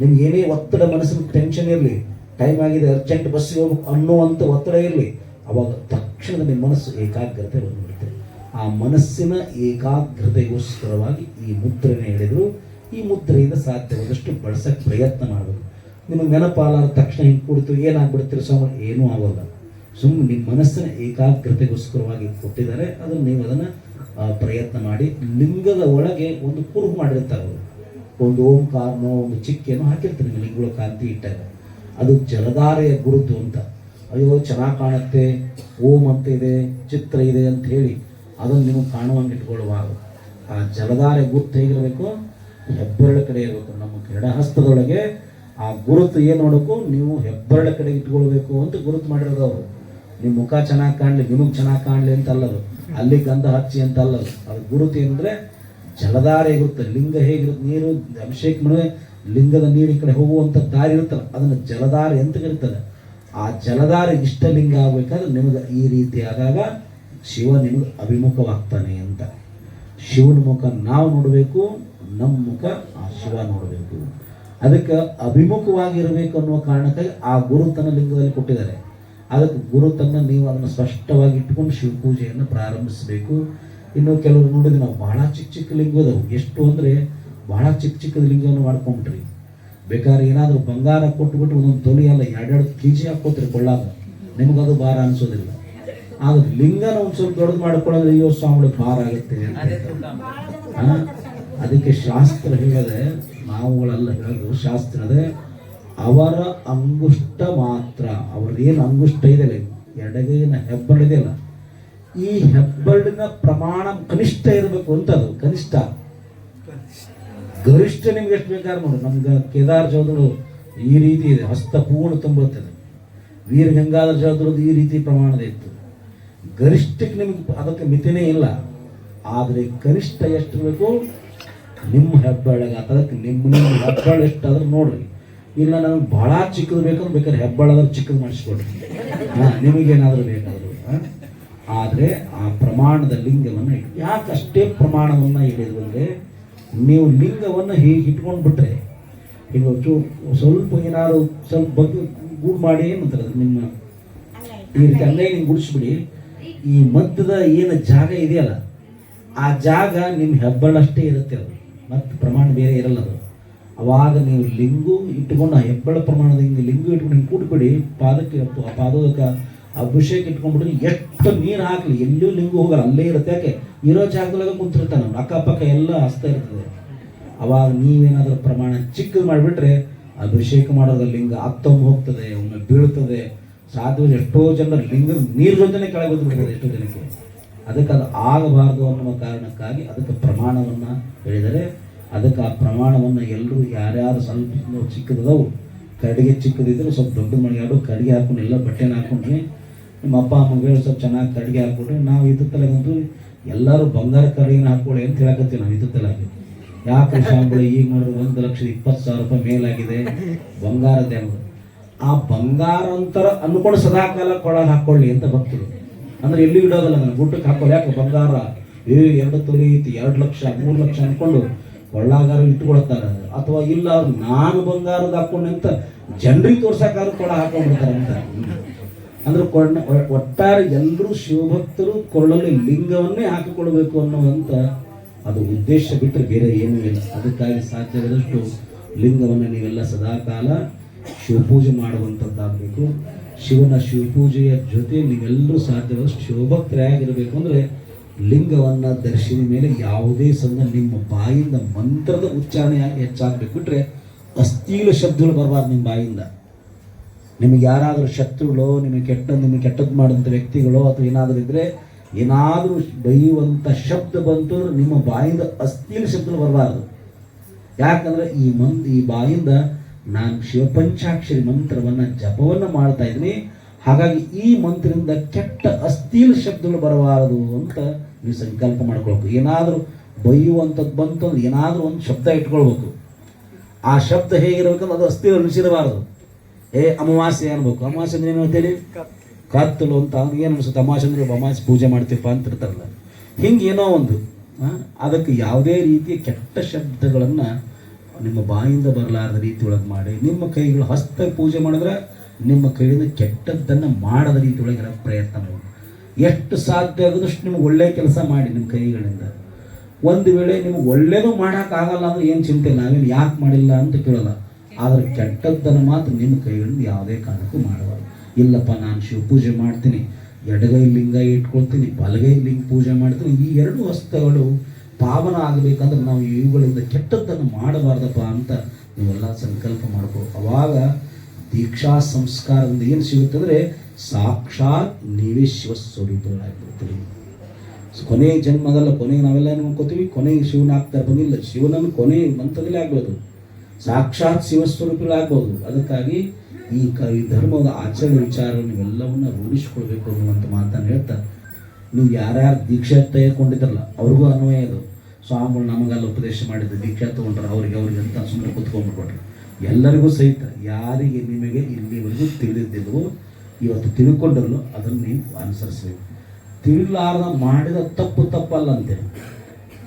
ನಿಮ್ಗೆ ಏನೇ ಒತ್ತಡ ಮನಸ್ಸಿನ ಟೆನ್ಷನ್ ಇರಲಿ ಟೈಮ್ ಆಗಿದೆ ಅರ್ಜೆಂಟ್ ಬಸ್ಸಿಗೆ ಅನ್ನುವಂಥ ಒತ್ತಡ ಇರಲಿ, ಅವಾಗ ತಕ್ಷಣದ ನಿಮ್ಮ ಮನಸ್ಸು ಏಕಾಗ್ರತೆ ಬಂದ್ಬಿಡುತ್ತೆ ಆ ಮನಸ್ಸಿನ ಏಕಾಗ್ರತೆಗೋಸ್ಕರವಾಗಿ ಈ ಮುದ್ರೆನೇ ಹೇಳಿದರು ಈ ಮುದ್ರೆಯಿಂದ ಸಾಧ್ಯವಾದಷ್ಟು ಬಳಸಕ್ಕೆ ಪ್ರಯತ್ನ ಮಾಡೋದು ನಿಮಗೆ ನೆನಪಾಲಾದ ತಕ್ಷಣ ಹಿಂಗೆ ಕೊಡ್ತು, ಏನಾಗ್ಬಿಡ್ತೀರ ಸ್ವಾಮಿ? ಏನೂ ಆಗೋಲ್ಲ. ಸುಮ್ಮನೆ ನಿಮ್ಮ ಮನಸ್ಸಿನ ಏಕಾಗ್ರತೆಗೋಸ್ಕರವಾಗಿ ಕೊಟ್ಟಿದ್ದಾರೆ. ಅದನ್ನು ನೀವು ಅದನ್ನು ಪ್ರಯತ್ನ ಮಾಡಿ, ಲಿಂಗದ ಒಳಗೆ ಒಂದು ಕುರುಹು ಮಾಡಿರ್ತಾರೆ ಅವರು. ಒಂದು ಓಂಕಾರನೋ, ಒಂದು ಚಿಕ್ಕೇನೋ ಹಾಕಿರ್ತಾರೆ ನಿಮ್ಮ ಲಿಂಗಗಳ ಕಾಂತಿ ಇಟ್ಟಾಗ. ಅದು ಜಲಧಾರೆಯ ಗುರುತು ಅಂತ. ಅಯ್ಯೋ, ಚೆನ್ನಾಗಿ ಕಾಣುತ್ತೆ, ಓಂ ಅಂತ ಇದೆ, ಚಿತ್ರ ಇದೆ ಅಂತ ಹೇಳಿ ಅದನ್ನು ನೀವು ಕಾಣುವಂಗೆ ಇಟ್ಕೊಳ್ಳುವಾಗ ಆ ಜಲಧಾರೆ ಗುರುತು ಹೇಗಿರಬೇಕು? ಹೆಬ್ಬೆರಳ ಕಡೆ ಇರಬೇಕು. ನಮ್ಮ ಕೆಡಹಸ್ತದೊಳಗೆ ಆ ಗುರುತು ಏನು ನೋಡಬೇಕು? ನೀವು ಹೆಬ್ಬೆರಳ ಕಡೆ ಇಟ್ಕೊಳ್ಬೇಕು ಅಂತ ಗುರುತು ಮಾಡಿರೋದು ಅವರು. ನಿಮ್ಮ ಮುಖ ಚೆನ್ನಾಗಿ ಕಾಣಲಿ, ನಿಮಗೆ ಚೆನ್ನಾಗಿ ಕಾಣಲಿ ಅಂತ ಅಲ್ಲದು ಅಲ್ಲಿ ಗಂಧ ಹಚ್ಚಿ ಅಂತ ಅಲ್ಲದು ಅದು ಗುರುತು ಏನಂದ್ರೆ ಜಲಧಾರೆ ಇರುತ್ತೆ. ಲಿಂಗ ಹೇಗಿರುತ್ತೆ? ನೀರು, ಅಭಿಷೇಕ ಮಾಡುವೆ, ಲಿಂಗದ ನೀರು ಈ ಕಡೆ ಹೋಗುವಂಥ ದಾರಿ ಇರುತ್ತಲ್ಲ, ಅದನ್ನು ಜಲಧಾರೆ ಅಂತ ಕರೀತಾರೆ. ಆ ಜಲಧಾರೆ ಇಷ್ಟ ಲಿಂಗ ಆಗ್ಬೇಕಾದ್ರೆ ನಿಮಗೆ ಈ ರೀತಿ ಆದಾಗ ಶಿವ ನಿಮ್ಗೆ ಅಭಿಮುಖವಾಗ್ತಾನೆ ಅಂತ. ಶಿವನ ಮುಖ ನಾವು ನೋಡಬೇಕು ನಮ್ಮ ಮುಖ ಆ ಶಿವ ನೋಡಬೇಕು. ಅದಕ್ಕೆ ಅಭಿಮುಖವಾಗಿರಬೇಕು ಅನ್ನುವ ಕಾರಣಕ್ಕಾಗಿ ಆ ಗುರುತನ ಲಿಂಗದಲ್ಲಿ ಕೊಟ್ಟಿದ್ದಾರೆ. ಅದಕ್ಕೆ ಗುರುತನ್ನು ನೀವು ಅದನ್ನು ಸ್ಪಷ್ಟವಾಗಿ ಇಟ್ಕೊಂಡು ಶಿವ ಪೂಜೆಯನ್ನು ಪ್ರಾರಂಭಿಸಬೇಕು. ಇನ್ನು ಕೆಲವರು ನೋಡಿದ್ರೆ ನಾವು ಬಹಳ ಚಿಕ್ಕ ಚಿಕ್ಕ ಲಿಂಗ ಎಷ್ಟು ಅಂದರೆ ಬಹಳ ಚಿಕ್ಕ ಚಿಕ್ಕದ ಲಿಂಗವನ್ನು ಮಾಡ್ಕೊಂಡ್ರಿ. ಬೇಕಾದ್ರೆ ಏನಾದರೂ ಬಂಗಾರ ಕೊಟ್ಬಿಟ್ಟು ಒಂದೊಂದು ತೊಲಿ ಅಲ್ಲ ಎರಡೆರಡು ಕೆ ಜಿ ಹಾಕೋತ್ರಿ ಕೊಳ್ಳಾಗ. ನಿಮಗದು ಭಾರ ಅನಿಸೋದಿಲ್ಲ. ಆದ್ರೆ ಲಿಂಗನ ಒಂದು ಸ್ವಲ್ಪ ದೊಡ್ಡದು ಮಾಡ್ಕೊಳ್ಳೋದು ಅಯ್ಯೋ ಸ್ವಾಮಿ ಭಾರ ಆಗುತ್ತೆ ಅದಕ್ಕೆ ಶಾಸ್ತ್ರ ಹೇಳದೆ ನಾವುಗಳೆಲ್ಲ ಹೇಳೋದು ಶಾಸ್ತ್ರ ಅದೇ ಅವರ ಅಂಗುಷ್ಟ ಮಾತ್ರ ಅವ್ರದ್ದೇನು ಅಂಗುಷ್ಟ ಇದೆಯಲ್ಲ ಎಡಗೈನ ಇದೆಯಲ್ಲ ಈ ಹೆಬ್ಬೆರಳಿನ ಪ್ರಮಾಣ ಕನಿಷ್ಠ ಇರಬೇಕು ಅಂತ ಅದು ಕನಿಷ್ಠ. ಗರಿಷ್ಠ ನಿಮ್ಗೆ ಎಷ್ಟು ಬೇಕಾದ್ರೆ ನೋಡಿ ನಮ್ಗೆ ಕೇದಾರ್ ಚೌಧರು ಈ ರೀತಿ ಇದೆ ಹಸ್ತ ಪೂರ್ಣ ತುಂಬುತ್ತದೆ. ವೀರ ಗಂಗಾಧರ ಚೌಧರದ್ದು ಈ ರೀತಿ ಪ್ರಮಾಣದ ಇತ್ತು. ಗರಿಷ್ಠಕ್ಕೆ ನಿಮಗೆ ಅದಕ್ಕೆ ಮಿತಿನೇ ಇಲ್ಲ. ಆದರೆ ಕನಿಷ್ಠ ಎಷ್ಟು ಬೇಕು? ನಿಮ್ಮ ಹೆಬ್ಬಾಳಿಗೆ ಅದಕ್ಕೆ ನಿಮ್ಮ ನಿಮ್ಮ ಹೆಬ್ಬೆಳ ಎಷ್ಟಾದ್ರೂ ನೋಡ್ರಿ. ಇಲ್ಲ ನನಗೆ ಭಾಳ ಚಿಕ್ಕದು ಬೇಕಂದ್ರೆ ಬೇಕಾದ್ರೆ ಹೆಬ್ಬಾಳಾದ್ರೆ ಚಿಕ್ಕದು ಮಾಡಿಸ್ಕೊಡ್ರಿ. ಹಾಂ ನಿಮಗೇನಾದರೂ ಬೇಕಾದರೂ ಆದರೆ ಆ ಪ್ರಮಾಣದ ಲಿಂಗವನ್ನು ಯಾಕಷ್ಟೇ ಯಾಕೆ ಅಷ್ಟೇ ಪ್ರಮಾಣವನ್ನು ಹೇಳಿದ್ರು ಅಂದರೆ ನೀವು ಲಿಂಗವನ್ನು ಹೀಗೆ ಇಟ್ಕೊಂಡು ಬಿಟ್ರೆ ಈಗ ಚೂ ಸ್ವಲ್ಪ ಏನಾದ್ರು ಸ್ವಲ್ಪ ಬಗ್ಗೆ ಗೂಡು ಮಾಡಿ ಏನಂತಾರೆ ನಿಮ್ಮ ಈ ರೀತಿ ಅಂಗೈ ನೀವು ಗುಡಿಸ್ಬಿಡಿ. ಈ ಮಧ್ಯದ ಏನು ಜಾಗ ಇದೆಯಲ್ಲ, ಆ ಜಾಗ ನಿಮ್ಮ ಹೆಬ್ಬಳ್ಳಷ್ಟೇ ಇರುತ್ತೆ ಅದು. ಮತ್ತು ಪ್ರಮಾಣ ಬೇರೆ ಇರಲ್ಲ ಅದು. ಅವಾಗ ನೀವು ಲಿಂಗು ಇಟ್ಕೊಂಡು, ಆ ಹೆಬ್ಬಳ ಪ್ರಮಾಣದ ಹಿಂಗೆ ಲಿಂಗು ಇಟ್ಕೊಂಡು ಹಿಂಗೆ ಕೂಡ್ಬಿಡಿ ಪಾದಕ್ಕೆ ಪಾದಕ್ಕೆ ಅಭಿಷೇಕ ಇಟ್ಕೊಂಡ್ಬಿಟ್ರೆ ಎಷ್ಟು ನೀರು ಹಾಕಲಿ ಎಲ್ಲೂ ಲಿಂಗು ಹೋಗಲ್ಲ, ಅಲ್ಲೇ ಇರುತ್ತೆ. ಯಾಕೆ? ಇರೋ ಜಾಗದೊಳಗೆ ಕುಂತಿರ್ತಾನೆ. ಅಕ್ಕಪಕ್ಕ ಎಲ್ಲ ಹಸ್ತಾ ಇರ್ತದೆ. ಅವಾಗ ನೀವೇನಾದರೂ ಪ್ರಮಾಣ ಚಿಕ್ಕದು ಮಾಡಿಬಿಟ್ರೆ, ಅಭಿಷೇಕ ಮಾಡೋದ್ರ ಲಿಂಗ ಅತ್ತೊಮ್ಮೆ ಹೋಗ್ತದೆ, ಒಮ್ಮೆ ಬೀಳ್ತದೆ. ಸಾಧ್ಯ ಎಷ್ಟೋ ಜನ ಲಿಂಗ ನೀರು ಜೊತೆನೆ ಕೆಳಗೆ ಬಂದು ಬಿಡ್ತದೆ ಎಷ್ಟೋ ಜನಕ್ಕೆ. ಅದಕ್ಕೆ ಅದು ಆಗಬಾರದು ಅನ್ನುವ ಕಾರಣಕ್ಕಾಗಿ ಅದಕ್ಕೆ ಪ್ರಮಾಣವನ್ನು ಹೇಳಿದರೆ, ಅದಕ್ಕೆ ಆ ಪ್ರಮಾಣವನ್ನು ಎಲ್ಲರೂ ಯಾರ್ಯಾರು ಸ್ವಲ್ಪ ಚಿಕ್ಕದವು ಕಡಿಗೆ ಚಿಕ್ಕದಿದ್ರು ಸ್ವಲ್ಪ ದೊಡ್ಡ ಮನೆಯಾಡು ಕಡಿಗೆ ಹಾಕೊಂಡು ಎಲ್ಲ ಬಟ್ಟೆನ ಹಾಕೊಂಡ್ರಿ ನಿಮ್ಮ ಅಪ್ಪ ಅಮ್ಮಗೆ ಸ್ವಲ್ಪ ಚೆನ್ನಾಗಿ ಕಡಿಗೆ ಹಾಕ್ಕೊಡ್ರಿ ನಾವು ಇದ್ದತ್ತಲಾಗಂತೂ ಎಲ್ಲರೂ ಬಂಗಾರ ಕಡೆಗಿನ ಹಾಕ್ಕೊಳ್ಳಿ ಅಂತ ಹೇಳಕತ್ತೀವಿ ನಾವು ಇದ್ದತ್ತಲಾಗಿ ಯಾಕೆ ಶಾಂಬಳಿ, ಈಗ ನೋಡಿದ್ರೆ ಒಂದು ಲಕ್ಷದ ಇಪ್ಪತ್ತು ಸಾವಿರ ರೂಪಾಯಿ ಮೇಲಾಗಿದೆ ಬಂಗಾರದ್ದೇ ಅನ್ನೋದು ಆ ಬಂಗಾರ ಅಂತರ ಅಂದ್ಕೊಂಡು ಸದಾಕಾಲ ಕೊಳಗೆ ಹಾಕೊಳ್ಳಿ ಅಂತ ಭಕ್ತರು ಅಂದ್ರೆ ಎಲ್ಲಿ ಇಡೋದಲ್ಲ ನಾನು, ಗುಡ್ಡಕ್ಕೆ ಹಾಕೊಳ್ಳಿ. ಯಾಕೆ ಬಂಗಾರ, ಏ, ಎರಡು ತೊಲಿ ಐತಿ, ಎರಡು ಲಕ್ಷ, ಮೂರು ಲಕ್ಷ ಅಂದ್ಕೊಂಡು ಕೊಳ್ಳಾಗಾರ ಇಟ್ಕೊಳ್ತಾರೆ ಅಥವಾ ಇಲ್ಲ ಅವ್ರು ನಾನು ಬಂಗಾರದ ಹಾಕೊಂಡು ಅಂತ ಜನರಿಗೆ ತೋರ್ಸಕ್ಕಾದ್ರೂ ಕೊಳ ಹಾಕೊಂಡ್ಬಿಡ್ತಾರೆ ಅಂತ. ಅಂದ್ರೆ ಕೊಂಡ ಒಟ್ಟಾರೆ ಎಲ್ಲರೂ ಶಿವಭಕ್ತರು ಕೊಳ್ಳಲ್ಲಿ ಲಿಂಗವನ್ನೇ ಹಾಕಿಕೊಳ್ಬೇಕು ಅನ್ನುವಂಥ ಅದು ಉದ್ದೇಶ ಬಿಟ್ಟರೆ ಬೇರೆ ಏನೂ ಇಲ್ಲ. ಅದಕ್ಕಾಗಿ ಸಾಧ್ಯವಾದಷ್ಟು ಲಿಂಗವನ್ನು ನೀವೆಲ್ಲ ಸದಾಕಾಲ ಶಿವಪೂಜೆ ಮಾಡುವಂಥದ್ದಾಗಬೇಕು ಶಿವನ ಶಿವಪೂಜೆಯ ಜೊತೆ ನೀವೆಲ್ಲರೂ ಸಾಧ್ಯವಾದಷ್ಟು ಶಿವಭಕ್ತರಾಗಿರಬೇಕು ಅಂದರೆ ಲಿಂಗವನ್ನು ದರ್ಶನ ಮೇಲೆ ಯಾವುದೇ ಸಂದ ನಿಮ್ಮ ಬಾಯಿಂದ ಮಂತ್ರದ ಉಚ್ಚಾರಣೆ ಹೆಚ್ಚಾಗಬೇಕು. ಬಿಟ್ಟರೆ ಅಸ್ಥೀಲ ಶಬ್ದಗಳು ಬರಬಾರ್ದು ನಿಮ್ಮ ಬಾಯಿಂದ. ನಿಮಗೆ ಯಾರಾದರೂ ಶತ್ರುಗಳು, ನಿಮಗೆ ಕೆಟ್ಟ, ನಿಮಗೆ ಕೆಟ್ಟದ್ದು ಮಾಡಿದಂಥ ವ್ಯಕ್ತಿಗಳು ಅಥವಾ ಏನಾದರೂ ಇದ್ದರೆ ಏನಾದರೂ ಬೈಯುವಂಥ ಶಬ್ದ ಬಂತು ನಿಮ್ಮ ಬಾಯಿಂದ ಅಸ್ಥೀಲ ಶಬ್ದಗಳು ಬರಬಾರ್ದು. ಯಾಕಂದ್ರೆ ಈ ಮನ್ ಈ ಬಾಯಿಂದ ನಾನು ಶಿವಪಂಚಾಕ್ಷರಿ ಮಂತ್ರವನ್ನು ಜಪವನ್ನು ಮಾಡ್ತಾ ಇದ್ದೀನಿ. ಹಾಗಾಗಿ ಈ ಮಂತ್ರದಿಂದ ಕೆಟ್ಟ ಅಸ್ಥೀಲ ಶಬ್ದಗಳು ಬರಬಾರದು ಅಂತ ನೀವು ಸಂಕಲ್ಪ ಮಾಡ್ಕೊಳ್ಬೇಕು. ಏನಾದರೂ ಬೈಯುವಂಥದ್ದು ಬಂತು ಅಂದ್ರೆ ಏನಾದರೂ ಒಂದು ಶಬ್ದ ಇಟ್ಕೊಳ್ಬೇಕು. ಆ ಶಬ್ದ ಹೇಗಿರ್ಬೇಕಂದ್ರೆ ಅದು ಅಸ್ಥಿರ ಅನಿಸಿರಬಾರದು. ಏ, ಅಮಾವಾಸ್ಯೆ ಅನ್ಬೇಕು. ಅಮಾವಾಸ್ಯೆ ಅಂದ್ರೆ ಏನು ಅಂತೇಳಿ ಕತ್ತಲು ಅಂತ ಅವ್ನಿಗೆ ಏನು ಅನ್ಸುತ್ತೆ? ಅಮಾವಾಸ್ಯೆ ಅಂದ್ರೆ ಅಮಾವಾಸ್ಯೆ ಪೂಜೆ ಮಾಡ್ತೀವಪ್ಪ ಅಂತ ಇರ್ತಾರಲ್ಲ ಹಿಂಗೆ ಏನೋ ಒಂದು ಅದಕ್ಕೆ ಯಾವುದೇ ರೀತಿಯ ಕೆಟ್ಟ ಶಬ್ದಗಳನ್ನು ನಿಮ್ಮ ಬಾಯಿಂದ ಬರಲಾರದ ರೀತಿ ಒಳಗೆ ಮಾಡಿ, ನಿಮ್ಮ ಕೈಗಳು ಹಸ್ತ ಪೂಜೆ ಮಾಡಿದ್ರೆ ನಿಮ್ಮ ಕೈಯಿಂದ ಕೆಟ್ಟದ್ದನ್ನು ಮಾಡದ ರೀತಿ ಇರೋ ಪ್ರಯತ್ನ ಮಾಡಿ. ಎಷ್ಟು ಸಾಧ್ಯ ಆಗದಷ್ಟು ನಿಮ್ಗೆ ಒಳ್ಳೆಯ ಕೆಲಸ ಮಾಡಿ ನಿಮ್ಮ ಕೈಗಳಿಂದ. ಒಂದು ವೇಳೆ ನಿಮ್ಗೆ ಒಳ್ಳೇದು ಮಾಡೋಕ್ಕಾಗಲ್ಲ ಅಂದ್ರೆ ಏನು ಚಿಂತೆ ಇಲ್ಲ ನಾವೇನು ಯಾಕೆ ಮಾಡಿಲ್ಲ ಅಂತ ಕೇಳಲ್ಲ. ಆದರೆ ಕೆಟ್ಟದ್ದನ್ನು ಮಾತ್ರ ನಿಮ್ಮ ಕೈಗಳಿಂದ ಯಾವುದೇ ಕಾರಣಕ್ಕೂ ಮಾಡಬಾರ್ದು. ಇಲ್ಲಪ್ಪ, ನಾನು ಶಿವ ಪೂಜೆ ಮಾಡ್ತೀನಿ, ಎಡಗೈ ಲಿಂಗ ಇಟ್ಕೊಳ್ತೀನಿ, ಬಲಗೈ ಲಿಂಗ ಪೂಜೆ ಮಾಡ್ತೀನಿ, ಈ ಎರಡು ಹಸ್ತಗಳು ಪಾವನ ಆಗಬೇಕಂದ್ರೆ ನಾವು ಇವುಗಳಿಂದ ಕೆಟ್ಟದ್ದನ್ನು ಮಾಡಬಾರ್ದಪ್ಪ ಅಂತ ನೀವೆಲ್ಲ ಸಂಕಲ್ಪ ಮಾಡ್ಕೋ. ಅವಾಗ ದೀಕ್ಷಾ ಸಂಸ್ಕಾರದಿಂದ ಏನು ಸಿಗುತ್ತೆ ಅಂದರೆ ಸಾಕ್ಷಾತ್ ನೀವೇ ಶಿವಸ್ವರೂಪಗಳಾಗಿರ್ತೀರಿ ಕೊನೆ ಜನ್ಮದಲ್ಲ ಕೊನೆಗೆ ನಾವೆಲ್ಲ ಏನು ಅನ್ಕೋತೀವಿ ಕೊನೆಗೆ ಶಿವನ ಆಗ್ತಾ ಬಂದಿಲ್ಲ. ಶಿವನನ್ನು ಕೊನೆ ಮಂತ್ರದಲ್ಲೇ ಆಗ್ಬೋದು. ಸಾಕ್ಷಾತ್ ಶಿವಸ್ವರೂಪಗಳಾಗ್ಬೋದು. ಅದಕ್ಕಾಗಿ ಈ ಕ, ಈ ಧರ್ಮದ ಆಚರಣೆ ವಿಚಾರ ನೀವೆಲ್ಲವನ್ನ ರೂಢಿಸ್ಕೊಳ್ಬೇಕು ಅನ್ನುವಂಥ ಮಾತನ್ನು ಹೇಳ್ತಾ. ನೀವು ಯಾರ್ಯಾರು ದೀಕ್ಷೆ ತೆಗೆದುಕೊಂಡಿದ್ರಲ್ಲ ಅವ್ರಿಗೂ ಅನ್ವಯ ಇದು ಸ್ವಾಮಿಗಳು ನಮಗೆಲ್ಲ ಉಪದೇಶ ಮಾಡಿದ್ದು ದೀಕ್ಷಾ ತೊಗೊಂಡ್ರೆ, ಅವ್ರಿಗೆ ಅವ್ರಿಗೆ ಅಂತ ಸುಮ್ಮನೆ ಕುತ್ಕೊಂಡ್ಬಿಟ್ರು ಎಲ್ಲರಿಗೂ ಸಹಿತ ಯಾರಿಗೆ ನಿಮಗೆ ಇಲ್ಲಿವರೆಗೂ ತಿಳಿದಿದ್ದವೋ ಇವತ್ತು ತಿಳ್ಕೊಂಡಲ್ಲೋ ಅದನ್ನು ನೀವು ಅನುಸರಿಸಬೇಕು. ತಿಳಿಲಾರ್ದ ಮಾಡಿದ ತಪ್ಪು ತಪ್ಪಲ್ಲ ಅಂತೇಳಿ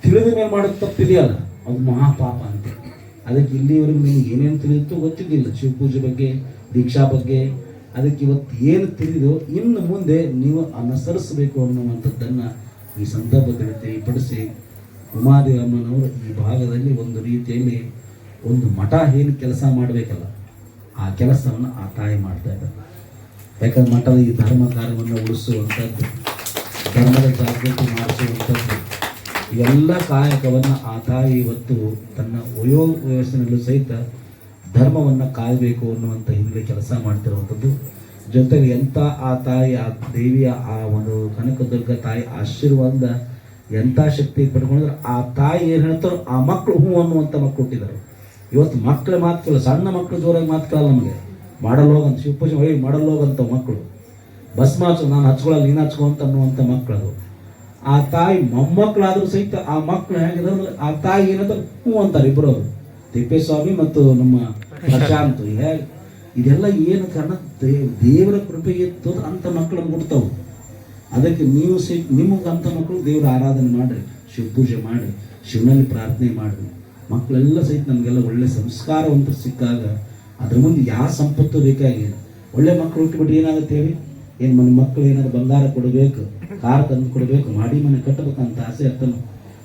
ತಿಳಿದ ಮೇಲೆ ಮಾಡಿದ ತಪ್ಪಿದೆಯಲ್ಲ ಅದು ಮಹಾಪಾಪ ಅಂತೆ. ಅದಕ್ಕೆ ಇಲ್ಲಿವರೆಗೂ ನಿಮಗೆ ಏನೇನು ತಿಳಿದಿತ್ತು ಗೊತ್ತಿದ್ದಿಲ್ಲ ಶಿವಪೂಜೆ ಬಗ್ಗೆ, ದೀಕ್ಷಾ ಬಗ್ಗೆ. ಅದಕ್ಕೆ ಇವತ್ತು ಏನು ತಿಳಿದೋ ಇನ್ನು ಮುಂದೆ ನೀವು ಅನುಸರಿಸಬೇಕು ಅನ್ನುವಂಥದ್ದನ್ನು ಈ ಸಂದರ್ಭದಲ್ಲಿ ತಿಳಿಪಡಿಸಿ ಉಮಾದೇವಿ ಅಮ್ಮನವರು ಈ ಭಾಗದಲ್ಲಿ ಒಂದು ರೀತಿಯಲ್ಲಿ ಒಂದು ಮಠ ಏನು ಕೆಲಸ ಮಾಡಬೇಕಲ್ಲ, ಆ ಕೆಲಸವನ್ನು ಆ ತಾಯಿ ಮಾಡ್ತಾ ಇದ್ದಾರೆ. ಯಾಕಂದ್ರೆ ಮಠದ ಈ ಧರ್ಮ ಕಾರ್ಯವನ್ನು ಉಳಿಸುವಂಥದ್ದು, ಧರ್ಮದ ಜಾಗೃತಿ ಮಾಡಿಸುವಂಥದ್ದು ಎಲ್ಲ ಕಾಯಕವನ್ನು ಆ ತಾಯಿ ಇವತ್ತು ತನ್ನ ವಯೋ ವಯಸ್ಸಿನಲ್ಲೂ ಸಹಿತ ಧರ್ಮವನ್ನು ಕಾಯಬೇಕು ಅನ್ನುವಂಥ ಹಿಂದೆ ಕೆಲಸ ಮಾಡ್ತಿರುವಂಥದ್ದು. ಜೊತೆಗೆ ಎಂಥ ಆ ತಾಯಿ ಆ ದೇವಿಯ ಆ ಒಂದು ಕನಕದುರ್ಗ ತಾಯಿ ಆಶೀರ್ವಾದ ಎಂಥ ಶಕ್ತಿ ಪಡ್ಕೊಂಡ್ರೆ? ಆ ತಾಯಿ ಏನು ಹೇಳ್ತಾರೋ ಆ ಮಕ್ಕಳು ಹೂ ಅನ್ನುವಂಥ ಮಕ್ಕಳು ಹುಟ್ಟಿದ್ದಾರೆ ಇವತ್ತು ಮಕ್ಕಳ ಮಾತುಗಳು, ಸಣ್ಣ ಮಕ್ಕಳು ಜೋರಾಗಿ ಮಾತುಗಳಲ್ಲ ನಮಗೆ. ಮಾಡಲ್ ಹೋಗಂತ ಶಿವಪೂಜೆ ಹೋಗಿ ಮಾಡಲ್ ಹೋಗಂತ ಮಕ್ಕಳು ಬಸ್ ನಾನು ಹಚ್ಕೊಳ್ಳಲ್ಲ, ನೀನು ಹಚ್ಕೊ ಅಂತ ಅನ್ನುವಂಥ ಮಕ್ಕಳದು. ಆ ತಾಯಿ ಮೊಮ್ಮಕ್ಕಳಾದರೂ ಸಹಿತ ಆ ಮಕ್ಕಳು ಹೇಗಿದೆ ಅಂದ್ರೆ ಆ ತಾಯಿ ಏನಂತಾರೆ ಹೂ ಅಂತಾರೆ ಇಬ್ಬರು ಅವರು. ತಿಪ್ಪೇಸ್ವಾಮಿ ಮತ್ತು ನಮ್ಮ ಪ್ರಶಾಂತ್. ಹೇಗೆ ಇದೆಲ್ಲ ಏನು ಕಾರಣ? ದೇವರ ಕೃಪೆ ಇತ್ತು ಅಂತ ಮಕ್ಕಳನ್ನು ಮುಟ್ತಾವು ಅದಕ್ಕೆ ನೀವು ಸಿ ನಿಮಗಂತ ಅಂತ ಮಕ್ಕಳು ದೇವರ ಆರಾಧನೆ ಮಾಡಿರಿ, ಶಿವ ಪೂಜೆ ಮಾಡಿ ಶಿವನಲ್ಲಿ ಪ್ರಾರ್ಥನೆ ಮಾಡಿರಿ. ಮಕ್ಕಳೆಲ್ಲ ಸಹಿತ ನಮಗೆಲ್ಲ ಒಳ್ಳೆ ಸಂಸ್ಕಾರವಂತರು ಸಿಕ್ಕಾಗ ಅದ್ರ ಮುಂದೆ ಯಾವ ಸಂಪತ್ತು ಬೇಕಾಗಿಲ್ಲ. ಒಳ್ಳೆ ಮಕ್ಕಳು ಇಟ್ಬಿಟ್ಟು ಏನಾಗುತ್ತೆ ಹೇಳಿ? ಏನು ಮನೆ ಮಕ್ಕಳು ಏನಾದ್ರು ಬಂಗಾರ ಕೊಡಬೇಕು, ಕಾರ್ ತಂದು ಕೊಡಬೇಕು, ಮಾಡಿ ಮನೆ ಕಟ್ಟಬೇಕಂತ ಆಸೆ ಇರ್ತಾನೆ?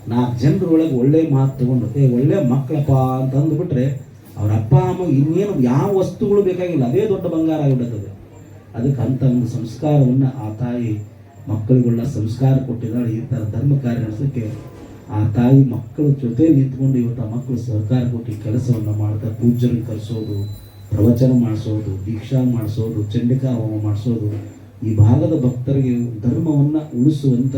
ನಾಲ್ಕು ಜನರ ಒಳಗೆ ಒಳ್ಳೆ ಮಾತು ತಗೊಂಡು, ಏ, ಒಳ್ಳೆ ಮಕ್ಕಳಪ್ಪ ಅಂತ ಅಂದ್ಬಿಟ್ರೆ ಅವ್ರ ಅಪ್ಪ, ಅಮ್ಮ ಇನ್ನೇನು ಯಾವ ವಸ್ತುಗಳು ಬೇಕಾಗಿಲ್ಲ. ಅದೇ ದೊಡ್ಡ ಬಂಗಾರ ಆಗಿಬಿಡುತ್ತದೆ ಅದಕ್ಕೆ ಅಂಥ ಒಂದು ಸಂಸ್ಕಾರವನ್ನು ಆ ತಾಯಿ ಮಕ್ಕಳಿಗೆಲ್ಲ ಸಂಸ್ಕಾರ ಕೊಟ್ಟಿದ್ದಾಳೆ ಈ ಥರ ಧರ್ಮ ಕಾರ್ಯ ನಡೆಸೋಕ್ಕೆ ಆ ತಾಯಿ ಮಕ್ಕಳ ಜೊತೆ ನಿಂತ್ಕೊಂಡು ಇವತ್ತು ಆ ಮಕ್ಕಳು ಸಹಕಾರ ಕೊಟ್ಟು ಕೆಲಸವನ್ನು ಮಾಡ್ತಾ ಪೂಜರು ಕರೆಸೋದು, ಪ್ರವಚನ ಮಾಡಿಸೋದು, ದೀಕ್ಷಾ ಮಾಡಿಸೋದು, ಚಂಡಿಕಾ ಹೋಮ ಮಾಡಿಸೋದು, ಈ ಭಾಗದ ಭಕ್ತರಿಗೆ ಧರ್ಮವನ್ನು ಉಳಿಸುವಂಥ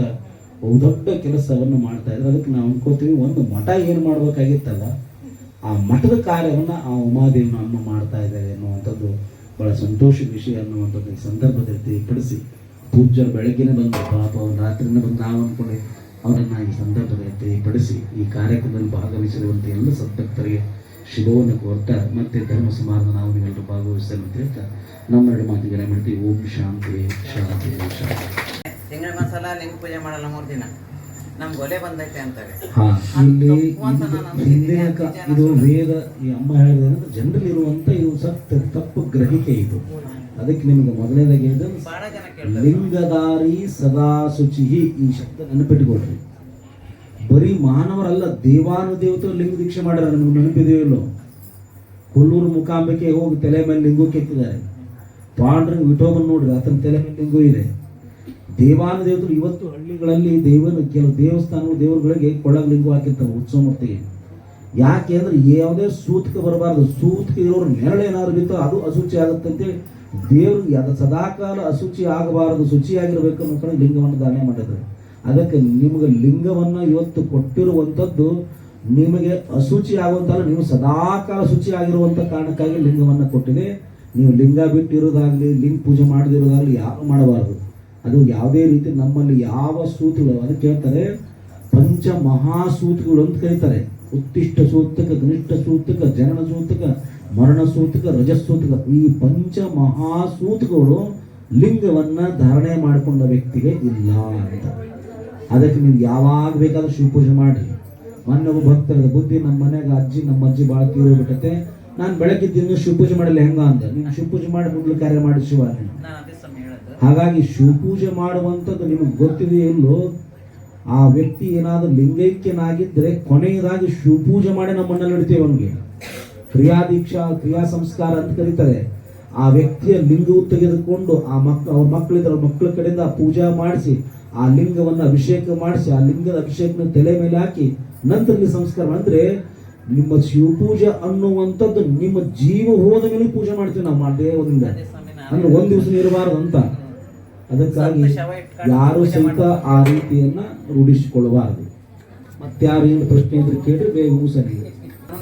ಬಹುದೊಡ್ಡ ಕೆಲಸವನ್ನು ಮಾಡ್ತಾ ಇದ್ದಾರೆ. ಅದಕ್ಕೆ ನಾವು ಅನ್ಕೋತೀವಿ, ಒಂದು ಮಠ ಏನು ಮಾಡಬೇಕಾಗಿತ್ತಲ್ಲ, ಆ ಮಠದ ಕಾರ್ಯವನ್ನು ಆ ಉಮಾದೇವನ ಅಮ್ಮ ಮಾಡ್ತಾ ಇದ್ದಾರೆ ಅನ್ನುವಂಥದ್ದು ಬಹಳ ಸಂತೋಷದ ವಿಷಯ ಅನ್ನುವಂಥದ್ದು ಈ ಸಂದರ್ಭದಲ್ಲಿ ತಿಳಿಪಡಿಸಿ. ಪೂಜ್ಯರು ಬೆಳಗ್ಗೆನೇ ಬಂದು ಪಾಪ ರಾತ್ರಿಯಿಂದ ರಾತ್ರಿನೇ ಬಂದು ನಾವು ಅಂದ್ಕೊಂಡೆ ಅವರನ್ನು ಈ ಸಂದರ್ಭದಲ್ಲಿ ಪಡಿಸಿ ಈ ಕಾರ್ಯಕ್ರಮದಲ್ಲಿ ಭಾಗವಹಿಸಿರುವಂಥ ಎಲ್ಲ ಸದ್ಭಕ್ತರಿಗೆ ಶುಭವನ್ನು ಕೋರ್ತಾ ಮತ್ತೆ ಧರ್ಮ ಸಮಾರಂಭ ನಾವು ನೀವೆಲ್ಲರೂ ಭಾಗವಹಿಸ್ತೇವೆ ಅಂತ ಹೇಳ್ತಾ ನಮ್ಮೆರಡು ಮಾತಿಗೆ ಮಾಡ್ತೀವಿ ಓಂ ಶಾಂತಿ ಶಾಂತಿ ಶಾಂತಿ. ತಿಂಗಳ ಮಸಾಲ ಲಿಂಗ ಪೂಜೆ ಮಾಡಲ್ಲ ಮೂರು ದಿನ. ನಮ್ಗೆ ಒಲೆ ಬಂದೈತೆ ಅಂತಾರೆ. ಇದು ವೇದ ಈ ಅಮ್ಮ ಹೇಳಿದ್ರೆ ಅಂದ್ರೆ ಜನರಲ್ಲಿ ಇರುವಂತ ಇದು ಸತ್ಯ ತಪ್ಪು ಗ್ರಹಿಕೆ ಇದು. ಅದಕ್ಕೆ ನಿಮಗೆ ಮೊದಲನೇದಾಗಿ ಹೇಳಿದ್ರೆ ಲಿಂಗದಾರಿ ಸದಾ ಶುಚಿ ಈ ಶಬ್ದ ನೆನಪಿಟ್ಕೊಳ್ರಿ. ಬರೀ ಮಾನವರಲ್ಲ, ದೇವಾನುದೇವತೆ ಲಿಂಗ ದೀಕ್ಷೆ ಮಾಡ್ಯಾರ, ನಿಮ್ಗೆ ನೆನಪಿದೆಯೋ ಇಲ್ಲೋ? ಕೊಲ್ಲೂರು ಮುಖಾಂಬಿಕೆ ಹೋಗಿ ತಲೆ ಮೇಲೆ ಲಿಂಗು ಕೆತ್ತಿದ್ದಾರೆ. ಪಾಂಡ್ರ ವಿಠೋಬನ್ ನೋಡ್ರಿ, ಆತನ ತಲೆ ಮೇಲೆ ಲಿಂಗು ಇದೆ. ದೇವಾನುದೇವತರು ಇವತ್ತು ಹಳ್ಳಿಗಳಲ್ಲಿ ದೇವರ, ಕೆಲವು ದೇವಸ್ಥಾನಗಳು ದೇವರುಗಳಿಗೆ ಕೊಳಗ ಲಿಂಗು ಹಾಕಿರ್ತಾರೆ ಉತ್ಸವ ಮೂರ್ತಿಗೆ. ಯಾಕೆ ಅಂದ್ರೆ ಯಾವುದೇ ಸೂತಕ ಬರಬಾರದು. ಸೂತಕ ಇರೋರು ನೆರಳೇನಾದ್ರು ಬಿತ್ತೋ ಅದು ಅಶುಚಿ ಆಗುತ್ತೆ ಅಂತೇಳಿ ದೇವರು ಅದು ಸದಾಕಾಲ ಅಶುಚಿ ಆಗಬಾರದು, ಶುಚಿಯಾಗಿರ್ಬೇಕು ಅನ್ನೋ ಕಡೆ ಲಿಂಗವನ್ನು ದಾನ ಮಾಡಿದ್ರು. ಅದಕ್ಕೆ ನಿಮಗೆ ಲಿಂಗವನ್ನು ಇವತ್ತು ಕೊಟ್ಟಿರುವಂಥದ್ದು ನಿಮಗೆ ಅಶುಚಿ ಆಗುವಂತಲ್ಲ, ನೀವು ಸದಾಕಾಲ ಶುಚಿ ಆಗಿರುವಂಥ ಕಾರಣಕ್ಕಾಗಿ ಲಿಂಗವನ್ನು ಕೊಟ್ಟಿದೆ. ನೀವು ಲಿಂಗ ಬಿಟ್ಟಿರೋದಾಗಲಿ, ಲಿಂಗ ಪೂಜೆ ಮಾಡದಿರೋದಾಗಲಿ ಯಾರು ಮಾಡಬಾರದು. ಅದು ಯಾವುದೇ ರೀತಿ ನಮ್ಮಲ್ಲಿ ಯಾವ ಸೂತ್ರಗಳು ಅದಕ್ಕೆ ಹೇಳ್ತಾರೆ ಪಂಚ ಮಹಾಸೂತಗಳು ಅಂತ ಕರೀತಾರೆ. ಉತ್ತಿಷ್ಟ ಸೂತಕ ಗನಿಷ್ಠ ಸೂತಕ ಜನನ ಸೂತಕ ಮರಣ ಸೂತಕ ರಜಸೂತಕ ಈ ಪಂಚ ಮಹಾಸೂತಗಳು ಲಿಂಗವನ್ನ ಧಾರಣೆ ಮಾಡಿಕೊಂಡ ವ್ಯಕ್ತಿಗೆ ಇಲ್ಲ ಅಂತ. ಅದಕ್ಕೆ ನೀವು ಯಾವಾಗ ಬೇಕಾದ್ರೂ ಶಿವಪೂಜೆ ಮಾಡಿ ಮೊನ್ನೆ ಒಬ್ಬ ಭಕ್ತರದ ಬುದ್ಧಿ ನಮ್ಮ ಮನೆಗೆ ಅಜ್ಜಿ ನಮ್ಮ ಅಜ್ಜಿ ಭಾಳ ತೀರೋಗ್ಬಿಟ್ಟತೆ ನಾನು ಶಿವ ಶಿವಪೂಜೆ ಮಾಡಲಿ ಹೆಂಗ ಅಂತ ನೀನು ಶಿವಪೂಜೆ ಮಾಡಿ ಮುಂದೆ ಕಾರ್ಯ ಮಾಡಿ ಶಿವ. ಹಾಗಾಗಿ ಶಿವಪೂಜೆ ಮಾಡುವಂಥದ್ದು ನಿಮಗೆ ಗೊತ್ತಿದೆಯೋ ಇಲ್ಲೋ? ಆ ವ್ಯಕ್ತಿ ಏನಾದರೂ ಲಿಂಗೈಕ್ಯನಾಗಿದ್ದರೆ ಕೊನೆಯದಾಗಿ ಶಿವಪೂಜೆ ಮಾಡಿ ನಮ್ಮನ್ನಲ್ಲಿ ಇಡ್ತೇವೆ ಅವನಿಗೆ. ಕ್ರಿಯಾ ದೀಕ್ಷಾ ಕ್ರಿಯಾ ಸಂಸ್ಕಾರ ಅಂತ ಕರೀತಾರೆ. ಆ ವ್ಯಕ್ತಿಯ ಲಿಂಗವು ತೆಗೆದುಕೊಂಡು ಆ ಮಕ್ ಅವ್ರ ಮಕ್ಕಳಿದ್ರೆ ಮಕ್ಕಳ ಕಡೆಯಿಂದ ಪೂಜಾ ಮಾಡಿಸಿ ಆ ಲಿಂಗವನ್ನು ಅಭಿಷೇಕ ಮಾಡಿಸಿ ಆ ಲಿಂಗದ ಅಭಿಷೇಕನ ತಲೆ ಮೇಲೆ ಹಾಕಿ ನಂತರ ಸಂಸ್ಕಾರ ಅಂದ್ರೆ ನಿಮ್ಮ ಶಿವಪೂಜೆ ಅನ್ನುವಂಥದ್ದು ನಿಮ್ಮ ಜೀವ ಹೋದ ಮೇಲೆ ಪೂಜೆ ಮಾಡ್ತೀವಿ ನಾವು ಅದೇ ಅಂದ್ರೆ ಒಂದ್ ದಿವಸ ಇರಬಾರ್ದು ಅಂತ. ಅದಕ್ಕಾಗಿ ಯಾರು ಸಹಿತ ಆ ರೀತಿಯನ್ನ ರೂಢಿಸಿಕೊಳ್ಳಬಾರದು. ಮತ್ತಾರು ಯಾರು ಏನು ಪ್ರಶ್ನೆ ಇದ್ರೆ ಕೇಳಿ ಬೇಗ ಮುಗಿಸಲಿ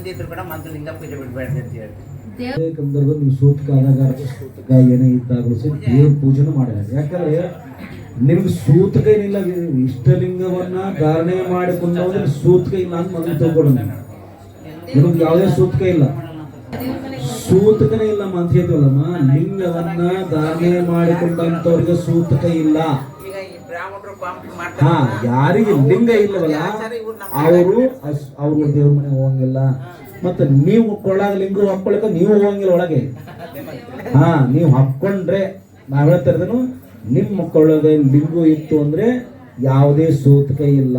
ಮುಂದಿದ್ರು ಕೂಡ ಮೊದಲು ಲಿಂಗ ಪೂಜೆ ಬಿಡಬೇಡ್ರಿ ಅಂತ ಹೇಳ್ತೀವಿ ಸಂದರ್ಭದಲ್ಲಿ ಸೂತಕ ಆದಾಗ ಸೂತಕ ಏನೇ ಇದ್ದಾಗಲೂ ಸಹ ದೇವ್ರ ಪೂಜೆನೂ ಮಾಡಿದ್ದಾರೆ ಯಾಕಂದ್ರೆ ನಿಮ್ಗೆ ಸೂತಕ ಏನಿಲ್ಲ ಇಷ್ಟಲಿಂಗವನ್ನ ಧಾರಣೆ ಮಾಡಿಕೊಂಡವ್ರಿಗೆ ಸೂತಕ ಇಲ್ಲ ಅಂತ ಮೊದಲು ತಿಳ್ಕೊಳ್ಳೋಣ ನಿಮ್ಗೆ ಯಾವುದೇ ಸೂತಕ ಇಲ್ಲ. ಸೂತಕನೇ ಇಲ್ಲ ಅಂತ ಹೇಳ್ತೀವಲ್ಲಮ್ಮ? ಲಿಂಗವನ್ನ ಧಾರಣೆ ಮಾಡಿಕೊಂಡಂತವ್ರಿಗೆ ಸೂತಕ ಇಲ್ಲ. ಹಾ ಯಾರಿಗೆ ಲಿಂಗ ಇಲ್ಲವಲ್ಲ ಅವರು ಅವ್ರಿಗೆ ದೇವ್ರ ಮನೆ ಹೋಗಂಗಿಲ್ಲ. ಮತ್ತೆ ನೀವು ಕೊಳ್ಳಾಗ ಲಿಂಗ ಹಾಕೊಳಕ ನೀವು ಹೋಗಂಗಿಲ್ಲ ಒಳಗೆ. ಹಾ ನೀವು ಹಾಕೊಂಡ್ರೆ ನಾವ್ ಹೇಳ್ತಾ ನಿಮ್ಮ ನಿಮ್ ಮಕ್ಕಳೊಳಗೆ ಲಿಂಗು ಇತ್ತು ಅಂದ್ರೆ ಯಾವುದೇ ಸೂತಕ ಇಲ್ಲ.